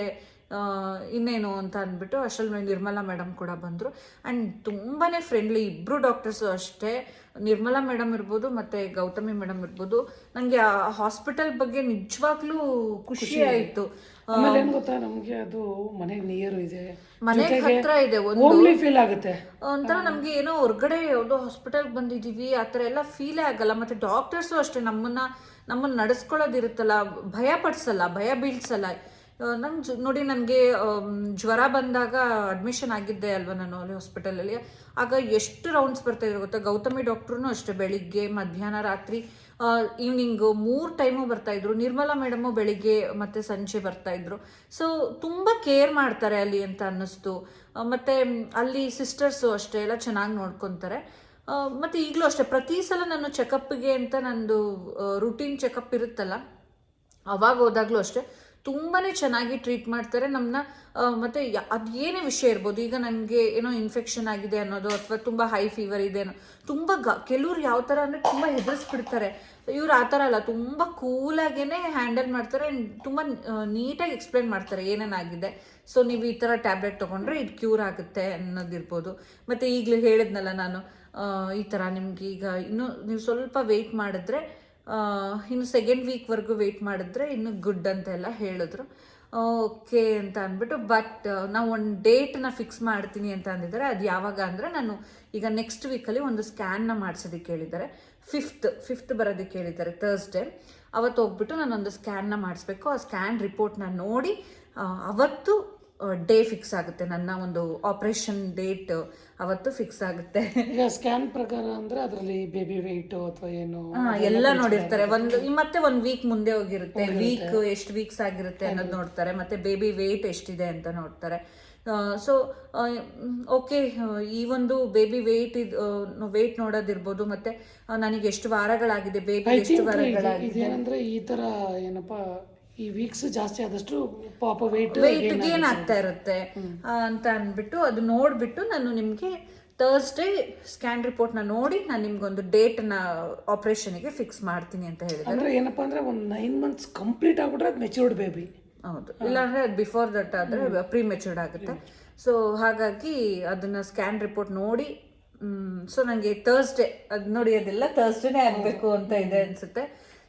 ಇನ್ನೇನು ಅಂತ ಅಂದ್ಬಿಟ್ಟು ಅಷ್ಟರಲ್ಲಿ ನಿರ್ಮಲಾ ಮೇಡಮ್ ಕೂಡ ಬಂದರು. ಆ್ಯಂಡ್ ತುಂಬಾ ಫ್ರೆಂಡ್ಲಿ ಇಬ್ಬರು ಡಾಕ್ಟರ್ಸು ಅಷ್ಟೇ. ನಿರ್ಮಲಾ ಮೇಡಮ್ ಇರ್ಬೋದು ಮತ್ತು ಗೌತಮಿ ಮೇಡಮ್ ಇರ್ಬೋದು. ನನಗೆ ಆ ಹಾಸ್ಪಿಟಲ್ ಬಗ್ಗೆ ನಿಜವಾಗ್ಲೂ ಖುಷಿ ಆಯಿತು. ಆಮೇಲೆ ಏನ್ ಗೊತ್ತಾ ನಮ್ಗೆ ಅದು ಮನೆಗೆ ನಿಯರ್ ಇದೆ. ಮನೆಗೆ ಹತ್ರ ಇದೆ ಒಂದು. ಹೋಮ್ಲಿ ಫೀಲ್ ಆಗುತ್ತೆ. ಒಂಥರ ನಮ್ಗೆ ಏನೋ ಹೊರಗಡೆ ಯಾವುದೋ ಹಾಸ್ಪಿಟಲ್ ಬಂದಿದೀವಿ ಆ ಥರ ಎಲ್ಲ ಫೀಲೇ ಆಗಲ್ಲ. ಮತ್ತೆ ಡಾಕ್ಟರ್ಸು ಅಷ್ಟೇ ನಮ್ಮನ್ನ ನಮ್ಮನ್ನ ನಡೆಸ್ಕೊಳ್ಳೋದಿರುತ್ತಲ್ಲ ಭಯ ಪಡಿಸಲ್ಲ ಭಯ ಬೀಳ್ಸಲ್ಲ. ನಂಗೆ ನೋಡಿ ನನಗೆ ಜ್ವರ ಬಂದಾಗ ಅಡ್ಮಿಷನ್ ಆಗಿದ್ದೆ ಅಲ್ವಾ ನಾನು ಅಲ್ಲಿ ಹಾಸ್ಪಿಟಲಲ್ಲಿ ಆಗ ಎಷ್ಟು ರೌಂಡ್ಸ್ ಬರ್ತಾ ಇದ್ರು ಗೊತ್ತಾ? ಗೌತಮಿ ಡಾಕ್ಟ್ರೂ ಅಷ್ಟೇ ಬೆಳಿಗ್ಗೆ ಮಧ್ಯಾಹ್ನ ರಾತ್ರಿ ಈವ್ನಿಂಗು ಮೂರು ಟೈಮು ಬರ್ತಾಯಿದ್ರು ನಿರ್ಮಲಾ ಮೇಡಮು ಬೆಳಿಗ್ಗೆ ಮತ್ತು ಸಂಜೆ ಬರ್ತಾಯಿದ್ರು ಸೊ ತುಂಬ ಕೇರ್ ಮಾಡ್ತಾರೆ ಅಲ್ಲಿ ಅಂತ ಅನ್ನಿಸ್ತು. ಮತ್ತು ಅಲ್ಲಿ ಸಿಸ್ಟರ್ಸು ಅಷ್ಟೇ ಎಲ್ಲ ಚೆನ್ನಾಗಿ ನೋಡ್ಕೊತಾರೆ. ಮತ್ತೆ ಈಗಲೂ ಅಷ್ಟೇ. ಪ್ರತಿ ಸಲ ನಾನು ಚೆಕಪ್ಗೆ ಅಂತ ನಂದು ರುಟೀನ್ ಚೆಕಪ್ ಇರುತ್ತಲ್ಲ, ಅವಾಗ ಹೋದಾಗಲೂ ಅಷ್ಟೇ. ತುಂಬಾ ಚೆನ್ನಾಗಿ ಟ್ರೀಟ್ ಮಾಡ್ತಾರೆ. ನಮ್ಮನ್ನ ಮತ್ತು ಅದು ಏನೇ ವಿಷಯ ಇರ್ಬೋದು, ಈಗ ನನಗೆ ಏನೋ ಇನ್ಫೆಕ್ಷನ್ ಆಗಿದೆ ಅನ್ನೋದು ಅಥವಾ ತುಂಬ ಹೈ ಫೀವರ್ ಇದೆ ಅನ್ನೋ, ತುಂಬ ಗ, ಕೆಲವ್ರು ಯಾವ ಥರ ಅಂದರೆ ತುಂಬ ಹೆದರ್ಸ್ಬಿಡ್ತಾರೆ. ಇವ್ರು ಆ ಥರ ಅಲ್ಲ, ತುಂಬ ಕೂಲಾಗೇ ಹ್ಯಾಂಡಲ್ ಮಾಡ್ತಾರೆ ಆ್ಯಂಡ್ ತುಂಬ ನೀಟಾಗಿ ಎಕ್ಸ್ಪ್ಲೇನ್ ಮಾಡ್ತಾರೆ ಏನೇನಾಗಿದೆ ಸೊ ನೀವು ಈ ಥರ ಟ್ಯಾಬ್ಲೆಟ್ ತೊಗೊಂಡ್ರೆ ಇದು ಕ್ಯೂರ್ ಆಗುತ್ತೆ ಅನ್ನೋದಿರ್ಬೋದು. ಮತ್ತು ಈಗಲೂ ಹೇಳಿದ್ನಲ್ಲ ನಾನು ಈ ಥರ ನಿಮ್ಗೆ ಈಗ ಇನ್ನೂ ನೀವು ಸ್ವಲ್ಪ ವೆಯ್ಟ್ ಮಾಡಿದ್ರೆ ಇನ್ನು ಸೆಕೆಂಡ್ ವೀಕ್ವರೆಗೂ ವೆಯ್ಟ್ ಮಾಡಿದ್ರೆ ಇನ್ನು ಗುಡ್ ಅಂತೆಲ್ಲ ಹೇಳಿದ್ರು. ಓಕೆ ಅಂತ ಅಂದ್ಬಿಟ್ಟು ಬಟ್ ನಾವು ಒಂದು ಡೇಟನ್ನ ಫಿಕ್ಸ್ ಮಾಡ್ತೀನಿ ಅಂತ ಅಂದಿದ್ದಾರೆ. ಅದು ಯಾವಾಗ ಅಂದರೆ ನಾನು ಈಗ ನೆಕ್ಸ್ಟ್ ವೀಕಲ್ಲಿ ಒಂದು ಸ್ಕ್ಯಾನ್ನ ಮಾಡಿಸೋದಕ್ಕೆ ಹೇಳಿದ್ದಾರೆ. ಫಿಫ್ತ್ ಫಿಫ್ತ್ ಬರೋದಕ್ಕೆ ಹೇಳಿದ್ದಾರೆ ತರ್ಸ್ಡೇ ಅವತ್ತು ಹೋಗ್ಬಿಟ್ಟು ನಾನೊಂದು ಸ್ಕ್ಯಾನ್ನ ಮಾಡಿಸ್ಬೇಕು. ಆ ಸ್ಕ್ಯಾನ್ ರಿಪೋರ್ಟ್ನ ನೋಡಿ ಅವತ್ತು ಡೇ ಫಿಕ್ಸ್ ಆಗುತ್ತೆ. ನನ್ನ ಒಂದು ಆಪರೇಷನ್ ಡೇಟ್ ಅವತ್ತು ಫಿಕ್ಸ್ ಆಗುತ್ತೆ. ಈಗ ಸ್ಕ್ಯಾನ್ ಪ್ರಕಾರ ಅಂದ್ರೆ ಅದರಲ್ಲಿ ಬೇಬಿ ವೆಯ್ಟ್ ಅಥವಾ ಏನು ಎಲ್ಲ ನೋಡಿರ್ತಾರೆ. ಒಂದು ಮತ್ತೆ ಒಂದ್ ವೀಕ್ ಮುಂದೆ ಹೋಗಿರುತ್ತೆ. ವೀಕ್ ಎಷ್ಟು ವೀಕ್ಸ್ ಆಗಿರುತ್ತೆ ಅನ್ನೋದು ನೋಡ್ತಾರೆ. ಮತ್ತೆ ಬೇಬಿ ವೆಯ್ಟ್ ಎಷ್ಟಿದೆ ಅಂತ ನೋಡ್ತಾರೆ. ಸೊ ಓಕೆ ಈ ಒಂದು ಬೇಬಿ ವೆಯ್ಟ್ ಇದು ವೇಟ್ ನೋಡೋದಿರ್ಬೋದು. ಮತ್ತೆ ನನಗೆ ಎಷ್ಟು ವಾರಗಳಾಗಿದೆ ಬೇಬಿ ಎಷ್ಟು ವಾರಗಳಾಗಿದೆ? ಏನಂದ್ರೆ ಈ ತರ ಏನಪ್ಪಾ ಈ ವೀಕ್ಸ್ ಜಾಸ್ತಿ ಆದಷ್ಟು ಪಾಪ ವೆಯ್ಟ್ ವೆಯ್ಟ್ ಗೇನ್ ಆಗ್ತಾ ಇರುತ್ತೆ ಅಂತ ಅಂದ್ಬಿಟ್ಟು ಅದು ನೋಡ್ಬಿಟ್ಟು ನಾನು ನಿಮಗೆ ಥರ್ಸ್ಡೇ ಸ್ಕ್ಯಾನ್ ರಿಪೋರ್ಟ್ನ ನೋಡಿ ನಾನು ನಿಮ್ಗೊಂದು ಡೇಟ್ನ ಆಪರೇಷನ್ಗೆ ಫಿಕ್ಸ್ ಮಾಡ್ತೀನಿ ಅಂತ ಹೇಳಿದೆ ಅಂದ್ರೆ ಏನಪ್ಪಾ ಅಂದ್ರೆ ಒಂದು ನೈನ್ ಮಂತ್ಸ್ ಕಂಪ್ಲೀಟ್ ಆಗ್ಬಿಟ್ರೆ ಅದು ಮೆಚೂರ್ಡ್ ಬೇಬಿ ಹೌದು. ಇಲ್ಲಾಂದ್ರೆ ಅದು ಬಿಫೋರ್ ದಟ್ ಆದರೆ ಪ್ರೀ ಮೆಚೂರ್ಡ್ ಆಗುತ್ತೆ. ಸೊ ಹಾಗಾಗಿ ಅದನ್ನ ಸ್ಕ್ಯಾನ್ ರಿಪೋರ್ಟ್ ನೋಡಿ ಸೊ ನನಗೆ ಥರ್ಸ್ಡೇ ಅದು ನೋಡಿ ಅದೆಲ್ಲ ಥರ್ಸ್ಡೇನೇ ಆಗಬೇಕು ಅಂತ ಇದೆ ಅನಿಸುತ್ತೆ.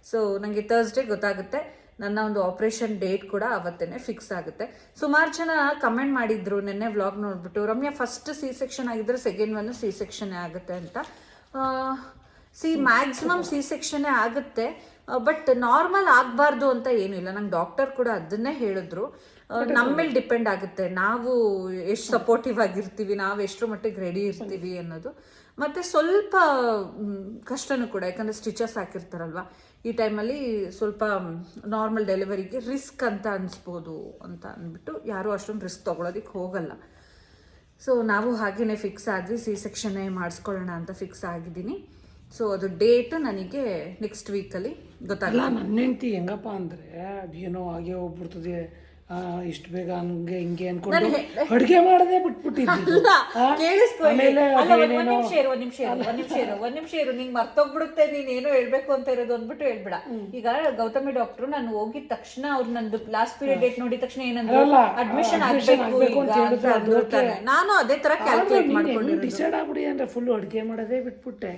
ಸೊ ನನಗೆ ಥರ್ಸ್ಡೇ ಗೊತ್ತಾಗುತ್ತೆ. ನನ್ನ ಒಂದು ಆಪರೇಷನ್ ಡೇಟ್ ಕೂಡ ಅವತ್ತೇನೆ ಫಿಕ್ಸ್ ಆಗುತ್ತೆ. ಸುಮಾರು ಜನ ಕಮೆಂಟ್ ಮಾಡಿದ್ರು ನಿನ್ನೆ ವ್ಲಾಗ್ ನೋಡ್ಬಿಟ್ಟು ರಮ್ಯಾ ಫಸ್ಟ್ ಸಿ ಸೆಕ್ಷನ್ ಆಗಿದ್ರೆ ಸೆಕೆಂಡ್ ಒನ್ ಸಿ ಸೆಕ್ಷನ್ ಆಗುತ್ತೆ ಅಂತ. ಸಿ ಮ್ಯಾಕ್ಸಿಮಮ್ ಸಿ ಸೆಕ್ಷನ್ನೇ ಆಗುತ್ತೆ ಬಟ್ ನಾರ್ಮಲ್ ಆಗಬಾರ್ದು ಅಂತ ಏನೂ ಇಲ್ಲ. ನಂಗೆ ಡಾಕ್ಟರ್ ಕೂಡ ಅದನ್ನೇ ಹೇಳಿದ್ರು. ನಮ್ಮ ಮೇಲೆ ಡಿಪೆಂಡ್ ಆಗುತ್ತೆ. ನಾವು ಎಷ್ಟು ಸಪೋರ್ಟಿವ್ ಆಗಿರ್ತೀವಿ ನಾವು ಎಷ್ಟು ಮಟ್ಟಿಗೆ ರೆಡಿ ಇರ್ತೀವಿ ಅನ್ನೋದು. ಮತ್ತೆ ಸ್ವಲ್ಪ ಕಷ್ಟನೂ ಕೂಡ ಯಾಕಂದ್ರೆ ಸ್ಟಿಚಸ್ ಹಾಕಿರ್ತಾರಲ್ವ. ಈ ಟೈಮಲ್ಲಿ ಸ್ವಲ್ಪ ನಾರ್ಮಲ್ ಡೆಲಿವರಿಗೆ ರಿಸ್ಕ್ ಅಂತ ಅನಿಸ್ಬೋದು ಅಂತ ಅಂದ್ಬಿಟ್ಟು ಯಾರೂ ಅಷ್ಟೊಂದು ರಿಸ್ಕ್ ತೊಗೊಳೋದಕ್ಕೆ ಹೋಗಲ್ಲ. ಸೊ ನಾವು ಹಾಗೇ ಫಿಕ್ಸ್ ಆದ್ವಿ ಸಿ ಸೆಕ್ಷನ್ನೇ ಮಾಡಿಸ್ಕೊಳ್ಳೋಣ ಅಂತ ಫಿಕ್ಸ್ ಆಗಿದ್ದೀನಿ. ಸೊ ಅದು ಡೇಟ್ ನನಗೆ ನೆಕ್ಸ್ಟ್ ವೀಕಲ್ಲಿ ಗೊತ್ತಾಗಲ್ಲ ನನ್ನ ಹೆಂಡತಿ ಹೆಂಗಪ್ಪ ಅಂದ್ರೆ ಅದೇನೋ ಹಾಗೆ ಹೋಗ್ಬಿಡ್ತದೆ. ಇಷ್ಟು ಬೇಗ ಹಂಗೆ ಹಿಂಗೆ ಅನ್ಕೊಂಡು ಅಡುಗೆ ಮಾಡದೆ ಬಿಟ್ಬಿಟ್ಟಿದ್ದೆ. ಆಮೇಲೆ ಒಂದ್- ನಿಮಿಷ ಇರು ಒಂದ್ ನಿಮಿಷ ಇರು ಒಂದ್ ನಿಮಿಷ ಇರು ಒಂದ್ ನಿಮಿಷ ಇರು. ನಿಂಗೆ ಮರ್ತೋಗ್ಬಿಡುತ್ತೆ ನೀನ್ ಏನೋ ಹೇಳ್ಬೇಕು ಅಂತ ಇರೋದು ಅಂದ್ಬಿಟ್ಟು ಹೇಳ್ಬಿಡ. ಈಗ ಗೌತಮಿ ಡಾಕ್ಟ್ರು ನಾನು ಹೋಗಿದ ತಕ್ಷಣ ಅವ್ರು ನಂದು ಲಾಸ್ಟ್ ಪೀರಿಯಡ್ ಡೇಟ್ ನೋಡಿದ ತಕ್ಷಣ ಏನಂದ್ರು ಅಡ್ಮಿಷನ್ ಆಗ್ಬೇಕು ಈಗ. ನಾನು ಅದೇ ತರ ಕ್ಯಾಲ್ಕುಲೇಟ್ ಮಾಡ್ಕೊಂಡು ಡಿಸೈಡ್ ಆಗ್ಬಿಡಿ ಅಂದ್ರೆ ಫುಲ್ ಅಡುಗೆ ಮಾಡೋದೇ ಬಿಟ್ಬಿಟ್ಟೆ.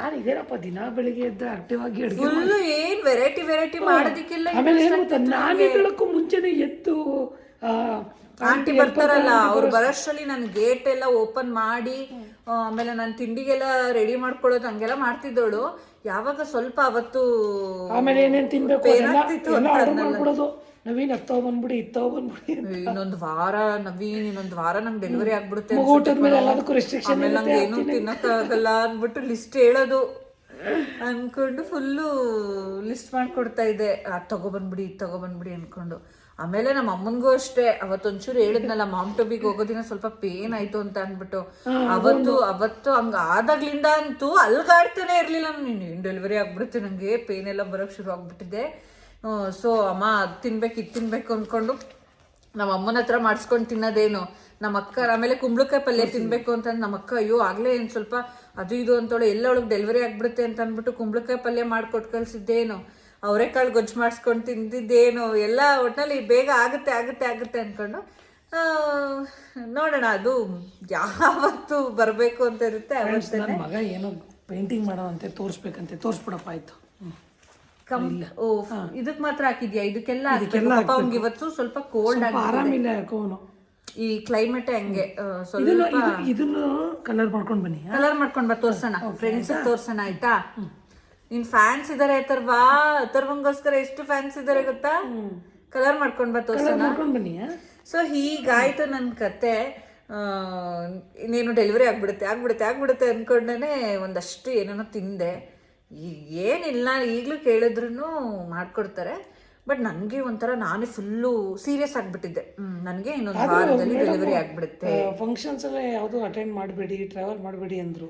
ನಾನು ಇದೇನಪ್ಪ ದಿನ ಬೆಳಿಗ್ಗೆ ಎದ್ದು ಆಕ್ಟಿವಾಗಿ ಅಡುಗೆ ಫುಲ್ ಏನ್ ವೆರೈಟಿ ವೆರೈಟಿ ಮಾಡೋದಕ್ಕೆಲ್ಲ ಆಮೇಲೆ ಏನು ಗೊತ್ತಾ? ನಾನು ಬೆಳಕು ಮುಂಚೆನೆ ಎದ್ದು ಆಂಟಿ ಬರ್ತಾರಲ್ಲ ಅವ್ರು ಬರೋಷ್ಟರಲ್ಲಿ ನಾನು ಗೇಟ್ ಎಲ್ಲ ಓಪನ್ ಮಾಡಿ ಆಮೇಲೆ ನಾನು ತಿಂಡಿಗೆಲ್ಲ ರೆಡಿ ಮಾಡ್ಕೊಳ್ಳೋದು ಹಂಗೆಲ್ಲ ಮಾಡ್ತಿದ್ದೋಳು. ಯಾವಾಗ ಸ್ವಲ್ಪ ಅವತ್ತು ಆಮೇಲೆ ಏನೇನ್ ತಿನ್ಬೇಕು ನವೀನ್ ಹತ್ತವ ಬಂದ್ಬಿಡಿ ಇತ್ತವ ಬಂದ್ಬಿಡಿ. ಇನ್ನೊಂದು ವಾರ ನವೀನ್ ಇನ್ನೊಂದು ವಾರ ನಂಗೆ ಡೆಲಿವರಿ ಆಗ್ಬಿಡುತ್ತೆ ಹುಟ್ಟಿದ್ಮೇಲೆ ಕಣೋ. ಎಲ್ಲದಕ್ಕೂ ರೆಸ್ಟ್ರಿಕ್ಷನ್ ನಂಗೆ ಏನು ತಿನ್ನಕ್ಕಾಗಲ್ಲ ಅಂದ್ಬಿಟ್ಟು ಲಿಸ್ಟ್ ಹೇಳೋದು. ಅನ್ಕೊಂಡು ಫುಲ್ಲು ಲಿಸ್ಟ್ ಮಾಡ್ಕೊಡ್ತಾ ಇದೆ. ಅದು ತಗೊಬಂದ್ಬಿಡಿ ಇದು ತಗೊಬಂದ್ಬಿಡಿ ಅನ್ಕೊಂಡು. ಆಮೇಲೆ ನಮ್ಮ ಅಮ್ಮನಿಗೂ ಅಷ್ಟೇ. ಅವತ್ತೊಂಚೂರು ಹೇಳಿದ್ನಲ್ಲ ಮಾಮ್ ಟೊಬಿಗೆ ಹೋಗೋದಿನ ಸ್ವಲ್ಪ ಪೇನ್ ಆಯ್ತು ಅಂತ ಅಂದ್ಬಿಟ್ಟು ಅವತ್ತು ಅವತ್ತು ಹಂಗ ಆದಾಗ್ಲಿಂದ ಅಂತೂ ಅಲ್ಗಾಡ್ತಾನೆ ಇರ್ಲಿಲ್ಲ. ನೀನು ಡೆಲಿವರಿ ಆಗ್ಬಿಡುತ್ತೆ? ನಂಗೆ ಪೇನ್ ಎಲ್ಲ ಬರೋಕ್ ಶುರು ಆಗ್ಬಿಟ್ಟಿದೆ. ಸೊ ಅಮ್ಮ ಅದು ತಿನ್ಬೇಕು ಇದು ತಿನ್ಬೇಕು ಅಂದ್ಕೊಂಡು ನಮ್ಮ ಅಮ್ಮನ ಹತ್ರ ಮಾಡಿಸ್ಕೊಂಡು ತಿನ್ನೋದೇನು. ನಮ್ಮ ಅಕ್ಕ ಆಮೇಲೆ ಕುಂಬಳಕಾಯಿ ಪಲ್ಯ ತಿನ್ಬೇಕು ಅಂತ ನಮ್ಮ ಅಕ್ಕ ಅಯ್ಯೋ ಆಗ್ಲೇ ಏನು ಸ್ವಲ್ಪ ಅದು ಇದು ಅಂತೋಳು ಎಲ್ಲ ಒಳಗೆ ಡೆಲಿವರಿ ಆಗಿಬಿಡುತ್ತೆ ಅಂತ ಅಂದ್ಬಿಟ್ಟು ಕುಂಬಳಕಾಯಿ ಪಲ್ಯ ಮಾಡ್ಕೊಟ್ಟು ಕಳ್ಸಿದ್ದೇನು. ಅವರೆಕಾಳು ಗೊಜ್ಜು ಮಾಡಿಸ್ಕೊಂಡು ತಿಂದಿದ್ದೇನು. ಎಲ್ಲ ಒಟ್ಟಿನಲ್ಲಿ ಬೇಗ ಆಗುತ್ತೆ ಆಗುತ್ತೆ ಆಗುತ್ತೆ ಅಂದ್ಕೊಂಡು ನೋಡೋಣ ಅದು ಯಾವತ್ತು ಬರಬೇಕು ಅಂತ ಇರುತ್ತೆ ಮಗ ಏನೋ ಪೇಂಟಿಂಗ್ ಮಾಡೋವಂತೆ ತೋರಿಸ್ಬೇಕಂತೆ ತೋರಿಸ್ಬಿಡಪ್ಪ ಆಯ್ತು. ಓಹ್ ಓ ಇದಕ್ ಮಾತ್ರ ಹಾಕಿದ್ಯಾ? ಇದಕ್ಕೆಲ್ಲ ಹಾಕ್ಬೇಕು. ಅವ್ನಿಗೆ ಇವತ್ತು ಸ್ವಲ್ಪ ಕೋಲ್ಡ್ ಸ್ವಲ್ಪ ಆರಾಮಿಲ್ಲ ಯಾಕೋ ಅವನು ಈ ಕ್ಲೈಮೇಟ್ ಹಂಗೆ ಆ, ಸ್ವಲ್ಪ ಇದನ್ನು ಇದು- ಇದನ್ನು ಕಲರ್ ಮಾಡ್ಕೊಂಡು ಬನ್ನಿ ಕಲರ್ ಮಾಡ್ಕೊಂಡ್ ಬಾ ತೋರ್ಸೋಣ. ಫ್ರೆಂಡ್ಸ್ ತೋರ್ಸೋಣ ಆಯ್ತಾ? ನಿನ್ ಫ್ಯಾನ್ಸ್ ಇದಾರೆ ಅಥರ್ವಾ? ಅಥರ್ವಂಗೋಸ್ಕರ ಎಷ್ಟು ಫ್ಯಾನ್ಸ್ ಇದಾರೆ ಗೊತ್ತಾ? ಕಲರ್ ಮಾಡ್ಕೊಂಡ್ ಬಾ ತೋರ್ಸೋಣ. ಮಾಡ್ಕೊಂಡು ಬನ್ನಿ ಆ? ಸೊ ಹೀಗಾಯ್ತು ನನ್ನ ಕತೆ. ಆ, ಇನ್ನೇನು ಡೆಲಿವರಿ ಆಗ್ಬಿಡುತ್ತೆ ಆಗ್ಬಿಡುತ್ತೆ ಆಗ್ಬಿಡುತ್ತೆ ಅನ್ಕೊಂಡೇ ಒಂದಷ್ಟು ಏನೇನೋ ತಿಂದೆ. ಏನಿಲ್ಲ ಈಗಲೂ ಕೇಳಿದ್ರೂ ಮಾಡ್ಕೊಡ್ತಾರೆ. ಬಟ್ ನನಗೆ ಒಂಥರ ನಾನೇ ಫುಲ್ಲು ಸೀರಿಯಸ್ ಆಗ್ಬಿಟ್ಟಿದ್ದೆ. ನನಗೆ ಇನ್ನೊಂದು ವಾರದಲ್ಲಿ ಡೆಲಿವರಿ ಆಗಿಬಿಡುತ್ತೆ. ಫಂಕ್ಷನ್ಸ್ ಎಲ್ಲ ಯಾವುದು ಅಟೆಂಡ್ ಮಾಡಬೇಡಿ ಟ್ರಾವೆಲ್ ಮಾಡಬೇಡಿ ಅಂದ್ರು?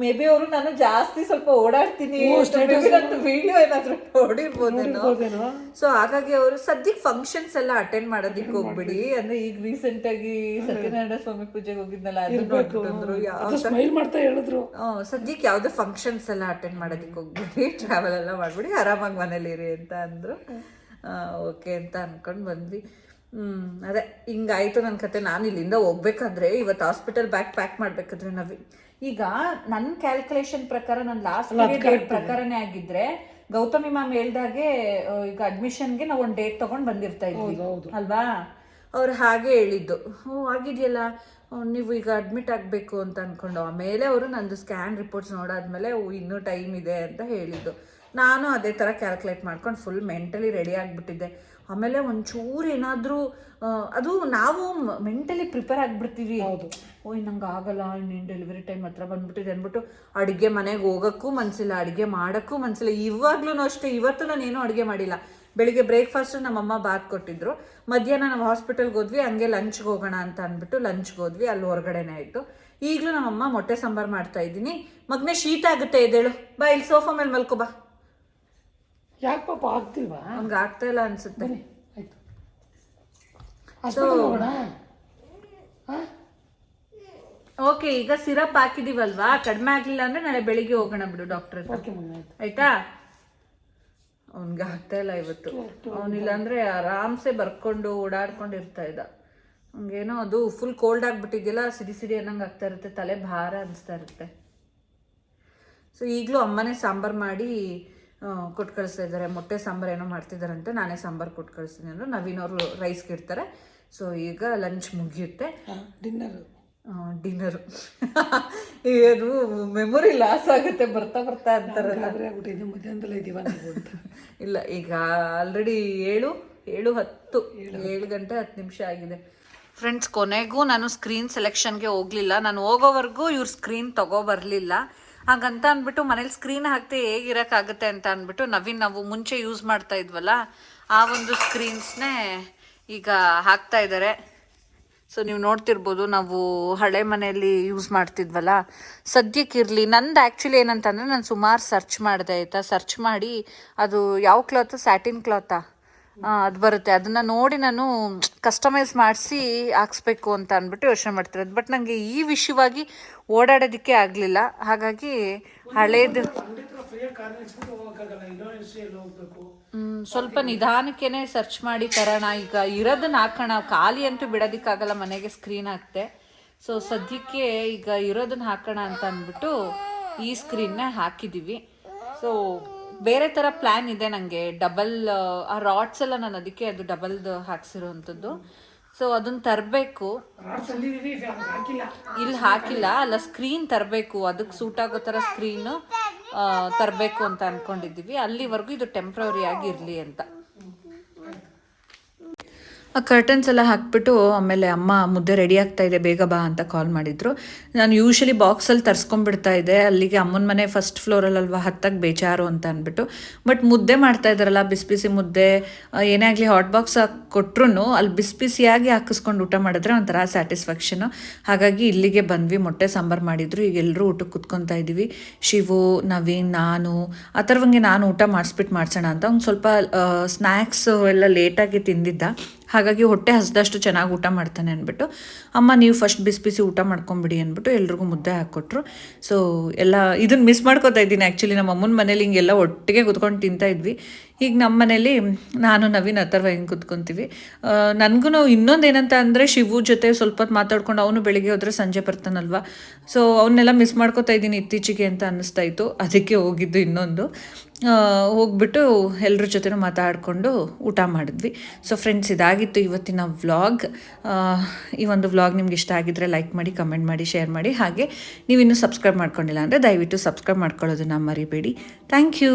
ಮೇ ಬಿ ಅವರು ನಾನು ಜಾಸ್ತಿ ಸ್ವಲ್ಪ ಓಡಾಡ್ತೀನಿ ವಿಡಿಯೋ ಏನಾದ್ರು ನೋಡಿರ್ಬೋದೇನೋ? ಸೊ ಹಾಗಾಗಿ ಅವರು ಸದ್ಯಕ್ಕೆ ಫಂಕ್ಷನ್ಸ್ ಎಲ್ಲ ಅಟೆಂಡ್ ಮಾಡೋದಿಕ್ ಹೋಗ್ಬಿಡಿ. ಅಂದ್ರೆ ಈಗ ರೀಸೆಂಟ್ ಆಗಿ ಸತ್ಯನಾರಾಯಣ ಸ್ವಾಮಿ ಪೂಜೆಗೆ ಹೋಗಿದ್ನಲ್ಲ ಅದು ಸ್ಮೈಲ್ ಮಾಡ್ತಾ ಹೇಳಿದ್ರು. ಸದ್ಯಕ್ಕೆ ಯಾವ್ದೇ ಫಂಕ್ಷನ್ಸ್ ಎಲ್ಲ ಅಟೆಂಡ್ ಮಾಡೋದಕ್ಕೆ ಹೋಗ್ಬಿಡಿ. [LAUGHS] ಟ್ರಾವೆಲ್ ಎಲ್ಲ ಮಾಡ್ಬಿಡಿ. ಆರಾಮಾಗಿ ಮನೇಲಿ ಇರಿ ಅಂತ ಅಂದ್ರು. ಓಕೆ ಅಂತ ಅನ್ಕೊಂಡು ಬಂದ್ವಿ. ಹ್ಮ್ ಅದೇ ಹಿಂಗಾಯ್ತು ನನ್ನ ಕತೆ. ನಾನು ಇಲ್ಲಿಂದ ಹೋಗ್ಬೇಕಾದ್ರೆ ಇವತ್ತು ಹಾಸ್ಪಿಟಲ್ ಬ್ಯಾಗ್ ಪ್ಯಾಕ್ ಮಾಡ್ಬೇಕಾದ್ರೆ ನಾವಿ ಈಗ ನನ್ನ ಕ್ಯಾಲ್ಕುಲೇಷನ್ ಪ್ರಕಾರ ನನ್ನ ಲಾಸ್ಟ್ ಡೇಟ್ ಪ್ರಕಾರನೇ ಆಗಿದ್ರೆ ಗೌತಮಿ ಮ್ಯಾಮ್ ಹೇಳ್ದಾಗೆ ಈಗ ಅಡ್ಮಿಷನ್ಗೆ ನಾವು ಒಂದು ಡೇಟ್ ತಗೊಂಡ್ ಬಂದಿರ್ತಾ ಇದ್ವಿ. ಅಲ್ವಾ? ಅವ್ರು ಹಾಗೆ ಹೇಳಿದ್ದು. ಹ್ಞೂ ಆಗಿದೆಯಲ್ಲ. ನೀವು ಈಗ ಅಡ್ಮಿಟ್ ಆಗಬೇಕು ಅಂತ ಅಂದ್ಕೊಂಡು ಆಮೇಲೆ ಅವರು ನಂದು ಸ್ಕ್ಯಾನ್ ರಿಪೋರ್ಟ್ಸ್ ನೋಡಾದ್ಮೇಲೆ ಇನ್ನೂ ಟೈಮ್ ಇದೆ ಅಂತ ಹೇಳಿದ್ದು. ನಾನು ಅದೇ ಥರ ಕ್ಯಾಲ್ಕುಲೇಟ್ ಮಾಡ್ಕೊಂಡು ಫುಲ್ ಮೆಂಟಲಿ ರೆಡಿ ಆಗಿಬಿಟ್ಟಿದ್ದೆ. ಆಮೇಲೆ ಒಂಚೂರು ಏನಾದರೂ ಅದು ನಾವು ಮೆಂಟಲಿ ಪ್ರಿಪೇರ್ ಆಗಿಬಿಡ್ತೀವಿ. ಓ ನಂಗೆ ಆಗಲ್ಲ ಇನ್ನೇನು ಡೆಲಿವರಿ ಟೈಮ್ ಹತ್ರ ಬಂದ್ಬಿಟ್ಟಿದೆ ಅಂದ್ಬಿಟ್ಟು ಅಡುಗೆ ಮನೆಗೆ ಹೋಗೋಕ್ಕೂ ಮನಸ್ಸಿಲ್ಲ ಅಡುಗೆ ಮಾಡೋಕ್ಕೂ ಮನಸ್ಸಿಲ್ಲ ಇವಾಗ್ಲೂ ಅಷ್ಟೇ ಇವತ್ತು ನಾನು ಏನೂ ಅಡುಗೆ ಮಾಡಿಲ್ಲ. ಬೆಳಿಗ್ಗೆ ಬ್ರೇಕ್ಫಾಸ್ಟ್ ನಮ್ಮಮ್ಮ ಬಾತ್ ಕೊಟ್ಟಿದ್ರು. ಮಧ್ಯಾಹ್ನ ನಾವು ಹಾಸ್ಪಿಟಲ್ಗೆ ಹೋದ್ವಿ ಹಂಗೆ ಲಂಚ್ಗೆ ಹೋಗೋಣ ಅಂತ ಅಂದ್ಬಿಟ್ಟು ಲಂಚ್ಗೆ ಹೋದ್ವಿ ಅಲ್ಲಿ ಹೊರಗಡೆನೇ ಆಯಿತು. ಈಗಲೂ ನಮ್ಮಮ್ಮ ಮೊಟ್ಟೆ ಸಾಂಬಾರು ಮಾಡ್ತಾ ಇದ್ದೀನಿ. ಮಗನೇ ಶೀತ ಆಗುತ್ತೆ ಇದೇಳು ಬಾ ಇಲ್ಲಿ ಸೋಫಾ ಮೇಲೆ ಮಲ್ಕೋ ಬಾ. ಯಾಕೆ ಪಾಪ ಆಗ್ತಿಲ್ವಾ? ಅವ್ನಿಗೆ ಆಗ್ತಾ ಇಲ್ಲ ಅನ್ಸುತ್ತೆ. ಆಯ್ತು. ಹಾಸ್ಪಿಟಲ್ ಹೋಗೋಣ? ಓಕೆ ಈಗ ಸಿರಪ್ ಹಾಕಿದೀವಲ್ವಾ? ಕಡಿಮೆ ಆಗ್ಲಿಲ್ಲ ಅಂದ್ರೆ ನಾಳೆ ಬೆಳಿಗ್ಗೆ ಹೋಗೋಣ ಬಿಡು ಡಾಕ್ಟರ್ ಓಕೆ ಮಮ್ಮಿ ಆಯ್ತು. ಆಯ್ತಾ? ಅವನಿಗೆ ಆಗ್ತಾ ಇಲ್ಲ ಇವತ್ತು. ಅವನಿಲ್ಲ ಅಂದ್ರೆ ಆರಾಮ್ಸೆ ಬರ್ಕೊಂಡು ಓಡಾಡ್ಕೊಂಡು ಇರ್ತಾ ಇದ್ದ. ಹಂಗೇನೋ ಅದು ಫುಲ್ ಕೋಲ್ಡ್ ಆಗ್ಬಿಟ್ಟಿದ್ಯಲ್ಲ ಸಿಡಿ ಸಿಡಿ ಅನ್ನಂಗೆ ಆಗ್ತಾ ಇರುತ್ತೆ ತಲೆ ಭಾರ ಅನಿಸ್ತಾ ಇರುತ್ತೆ. ಸೊ ಈಗಲೂ ಅಮ್ಮನೇ ಸಾಂಬಾರು ಮಾಡಿ ಕೊಟ್ಟು ಕಳಿಸ್ತಾ ಇದ್ದಾರೆ. ಮೊಟ್ಟೆ ಸಾಂಬಾರು ಏನೋ ಮಾಡ್ತಿದ್ದಾರಂತೆ. ನಾನೇ ಸಾಂಬಾರು ಕೊಟ್ಟು ಕಳಿಸ್ತೀನಿ ಅಂದರು. ನವೀನ್ ಅವರು ರೈಸ್ಗೆ ಇಡ್ತಾರೆ. ಸೊ ಈಗ ಲಂಚ್ ಮುಗಿಯುತ್ತೆ. ಡಿನ್ನರು ಡಿನ್ನರ್ [LAUGHS] ಏನು ಮೆಮೊರಿ ಲಾಸ್ ಆಗುತ್ತೆ. ಬರ್ತಾ ಬರ್ತಾ ಅಂತಾರಲ್ಲ ಮಧ್ಯಾಹ್ನದಲ್ಲೇ ಇದೀವ [LAUGHS] ಇಲ್ಲ ಈಗ ಆಲ್ರೆಡಿ ಏಳು ಏಳು ಹತ್ತು ಏಳು ಗಂಟೆ ಹತ್ತು ನಿಮಿಷ ಆಗಿದೆ. ಫ್ರೆಂಡ್ಸ್ ಕೊನೆಗೂ ನಾನು ಸ್ಕ್ರೀನ್ ಸೆಲೆಕ್ಷನ್ಗೆ ಹೋಗಲಿಲ್ಲ. ನಾನು ಹೋಗೋವರೆಗೂ ಇವ್ರು ಸ್ಕ್ರೀನ್ ತಗೋ ಬರಲಿಲ್ಲ. ಹಾಗಂತ ಅಂದ್ಬಿಟ್ಟು ಮನೇಲಿ ಸ್ಕ್ರೀನ್ ಹಾಕ್ತೆ ಹೇಗಿರೋಕ್ಕಾಗುತ್ತೆ ಅಂತ ಅಂದ್ಬಿಟ್ಟು ನವೀನ್ ನಾವು ಮುಂಚೆ ಯೂಸ್ ಮಾಡ್ತಾ ಇದ್ವಲ್ಲ, ಆ ಒಂದು ಸ್ಕ್ರೀನ್ಸ್ನೇ ಈಗ ಹಾಕ್ತಾ ಇದ್ದಾರೆ ಸೊ ನೀವು ನೋಡ್ತಿರ್ಬೋದು ನಾವು ಹಳೆ ಮನೆಯಲ್ಲಿ ಯೂಸ್ ಮಾಡ್ತಿದ್ವಲ್ಲ, ಸದ್ಯಕ್ಕೆ ಇರಲಿ. ನಂದು ಆ್ಯಕ್ಚುಲಿ ಏನಂತಂದರೆ ನಾನು ಸುಮಾರು ಸರ್ಚ್ ಮಾಡಿದೆ ಆಯಿತಾ. ಸರ್ಚ್ ಮಾಡಿ ಅದು ಯಾವ ಕ್ಲಾತು ಸ್ಯಾಟಿನ್ ಕ್ಲಾತಾ ಅದು ಬರುತ್ತೆ. ಅದನ್ನು ನೋಡಿ ನಾನು ಕಸ್ಟಮೈಸ್ ಮಾಡಿಸಿ ಹಾಕ್ಸ್ಬೇಕು ಅಂತ ಅಂದ್ಬಿಟ್ಟು ಯೋಚನೆ ಮಾಡ್ತಿರೋದು. ಬಟ್ ನನಗೆ ಈ ವಿಷಯವಾಗಿ ಓಡಾಡೋದಕ್ಕೆ ಆಗಲಿಲ್ಲ. ಹಾಗಾಗಿ ಹಳೇದು ಸ್ವಲ್ಪ ನಿಧಾನಕ್ಕೇನೆ ಸರ್ಚ್ ಮಾಡಿ ತರೋಣ. ಈಗ ಇರೋದನ್ನ ಹಾಕೋಣ. ಖಾಲಿ ಅಂತೂ ಬಿಡೋದಕ್ಕಾಗಲ್ಲ, ಮನೆಗೆ ಸ್ಕ್ರೀನ್ ಹಾಕ್ತೆ. ಸೊ ಸದ್ಯಕ್ಕೆ ಈಗ ಇರೋದನ್ನ ಹಾಕೋಣ ಅಂತ ಅಂದ್ಬಿಟ್ಟು ಈ ಸ್ಕ್ರೀನ್ನ ಹಾಕಿದ್ದೀವಿ ಸೊ ಬೇರೆ ಥರ ಪ್ಲ್ಯಾನ್ ಇದೆ ನನಗೆ ಡಬಲ್ ಆ ರಾಡ್ಸ್ ಎಲ್ಲ ನಾನು ಅದಕ್ಕೆ ಅದು ಡಬಲ್ದು ಹಾಕ್ಸಿರೋವಂಥದ್ದು ಸೊ ಅದನ್ನ ತರಬೇಕು ಇಲ್ಲಿ ಹಾಕಿಲ್ಲ. ಅಲ್ಲ ಸ್ಕ್ರೀನ್ ತರಬೇಕು. ಅದಕ್ಕೆ ಸೂಟ್ ಆಗೋ ಥರ ಸ್ಕ್ರೀನು ತರಬೇಕು ಅಂತ ಅನ್ಕೊಂಡಿದ್ದೀವಿ. ಅಲ್ಲಿವರೆಗೂ ಇದು ಟೆಂಪ್ರವರಿ ಆಗಿ ಇರಲಿ ಅಂತ. ಆ ಕರ್ಟನ್ಸ್ ಎಲ್ಲ ಹಾಕ್ಬಿಟ್ಟು ಆಮೇಲೆ ಅಮ್ಮ ಮುದ್ದೆ ರೆಡಿ ಆಗ್ತಾ ಇದೆ, ಬೇಗ ಬಾ ಅಂತ ಕಾಲ್ ಮಾಡಿದ್ರು. ನಾನು ಯೂಶಲಿ ಬಾಕ್ಸಲ್ಲಿ ತರಿಸ್ಕೊಂಡ್ಬಿಡ್ತಾ ಇದ್ದೆ. ಅಲ್ಲಿಗೆ ಅಮ್ಮನ ಮನೆ ಫಸ್ಟ್ ಫ್ಲೋರಲ್ಲಲ್ವಾ ಹತ್ತಕ್ಕೆ ಬೇಜಾರು ಅಂತ ಅಂದ್ಬಿಟ್ಟು. ಬಟ್ ಮುದ್ದೆ ಮಾಡ್ತಾ ಇದ್ದಾರಲ್ಲ ಬಿಸಿ ಬಿಸಿ ಮುದ್ದೆ ಏನೇ ಆಗಲಿ ಹಾಟ್ ಬಾಕ್ಸ್ ಕೊಟ್ರು ಅಲ್ಲಿ ಬಿಸಿ ಬಿಸಿಯಾಗಿ ಹಾಕಿಸ್ಕೊಂಡು ಊಟ ಮಾಡಿದ್ರೆ ಒಂಥರ ಸ್ಯಾಟಿಸ್ಫ್ಯಾಕ್ಷನು ಹಾಗಾಗಿ ಇಲ್ಲಿಗೆ ಬಂದ್ವಿ, ಮೊಟ್ಟೆ ಸಾಂಬಾರು ಮಾಡಿದ್ರು. ಈಗ ಎಲ್ಲರೂ ಊಟಕ್ಕೆ ಕುತ್ಕೊತಾ ಇದ್ದೀವಿ ಶಿವು, ನವೀನ್, ನಾನು, ಆ ಥರವಂಗೆ ನಾನು ಊಟ ಮಾಡಿಸ್ಬಿಟ್ಟು ಮಾಡ್ಸೋಣ ಅಂತ. ಒಂದು ಸ್ವಲ್ಪ ಸ್ನ್ಯಾಕ್ಸ್ ಎಲ್ಲ ಲೇಟಾಗಿ ತಿಂದಿದ್ದ. ಹಾಗಾಗಿ ಹೊಟ್ಟೆ ಹಸ್ದಷ್ಟು ಚೆನ್ನಾಗಿ ಊಟ ಮಾಡ್ತಾನೆ ಅಂದ್ಬಿಟ್ಟು, ಅಮ್ಮ, ನೀವು ಫಸ್ಟ್ ಬಿಸಿ ಬಿಸಿ ಊಟ ಮಾಡ್ಕೊಂಬಿಡಿ ಅಂದ್ಬಿಟ್ಟು ಎಲ್ರಿಗೂ ಮುದ್ದೆ ಹಾಕ್ಕೊಟ್ರು. ಸೊ ಎಲ್ಲ ಇದನ್ನ ಮಿಸ್ ಮಾಡ್ಕೋತಾ ಇದ್ದೀನಿ ಆ್ಯಕ್ಚುಲಿ ನಮ್ಮ ಅಮ್ಮನ ಮನೇಲಿ ಹಿಂಗೆಲ್ಲ ಒಟ್ಟಿಗೆ ಕುತ್ಕೊಂಡು ತಿಂತಾ ಇದ್ವಿ. ಈಗ ನಮ್ಮ ಮನೇಲಿ ನಾನು, ನವೀನ್, ಅಥರ್ವ ಹಿಂಗೆ ಕುತ್ಕೊತೀವಿ. ನನಗೂ ಇನ್ನೊಂದು ಏನಂತ ಅಂದರೆ ಶಿವು ಜೊತೆ ಸ್ವಲ್ಪ ಹೊತ್ತು ಮಾತಾಡ್ಕೊಂಡು ಅವನು ಬೆಳಿಗ್ಗೆ ಹೋದರೆ ಸಂಜೆ ಬರ್ತಾನಲ್ವ. ಸೊ ಅವನ್ನೆಲ್ಲ ಮಿಸ್ ಮಾಡ್ಕೋತಾ ಇದ್ದೀನಿ ಇತ್ತೀಚೆಗೆ ಅಂತ ಅನ್ನಿಸ್ತಾ ಇತ್ತು. ಅದಕ್ಕೆ ಹೋಗಿದ್ದು ಇನ್ನೊಂದು. ಹೋಗ್ಬಿಟ್ಟು ಎಲ್ಲರ ಜೊತೆನೂ ಮಾತಾಡಿಕೊಂಡು ಊಟ ಮಾಡಿದ್ವಿ. ಸೊ ಫ್ರೆಂಡ್ಸ್ ಇದಾಗಿತ್ತು ಇವತ್ತಿನ ವ್ಲಾಗ್. ಈ ಒಂದು ವ್ಲಾಗ್ ನಿಮ್ಗೆ ಇಷ್ಟ ಆಗಿದ್ರೆ ಲೈಕ್ ಮಾಡಿ ಕಮೆಂಟ್ ಮಾಡಿ ಶೇರ್ ಮಾಡಿ. ಹಾಗೆ ನೀವಿನ್ನೂ ಸಬ್ಸ್ಕ್ರೈಬ್ ಮಾಡ್ಕೊಂಡಿಲ್ಲ ಅಂದರೆ ದಯವಿಟ್ಟು ಸಬ್ಸ್ಕ್ರೈಬ್ ಮಾಡ್ಕೊಳ್ಳೋದನ್ನ ಮರಿಬೇಡಿ. Thank you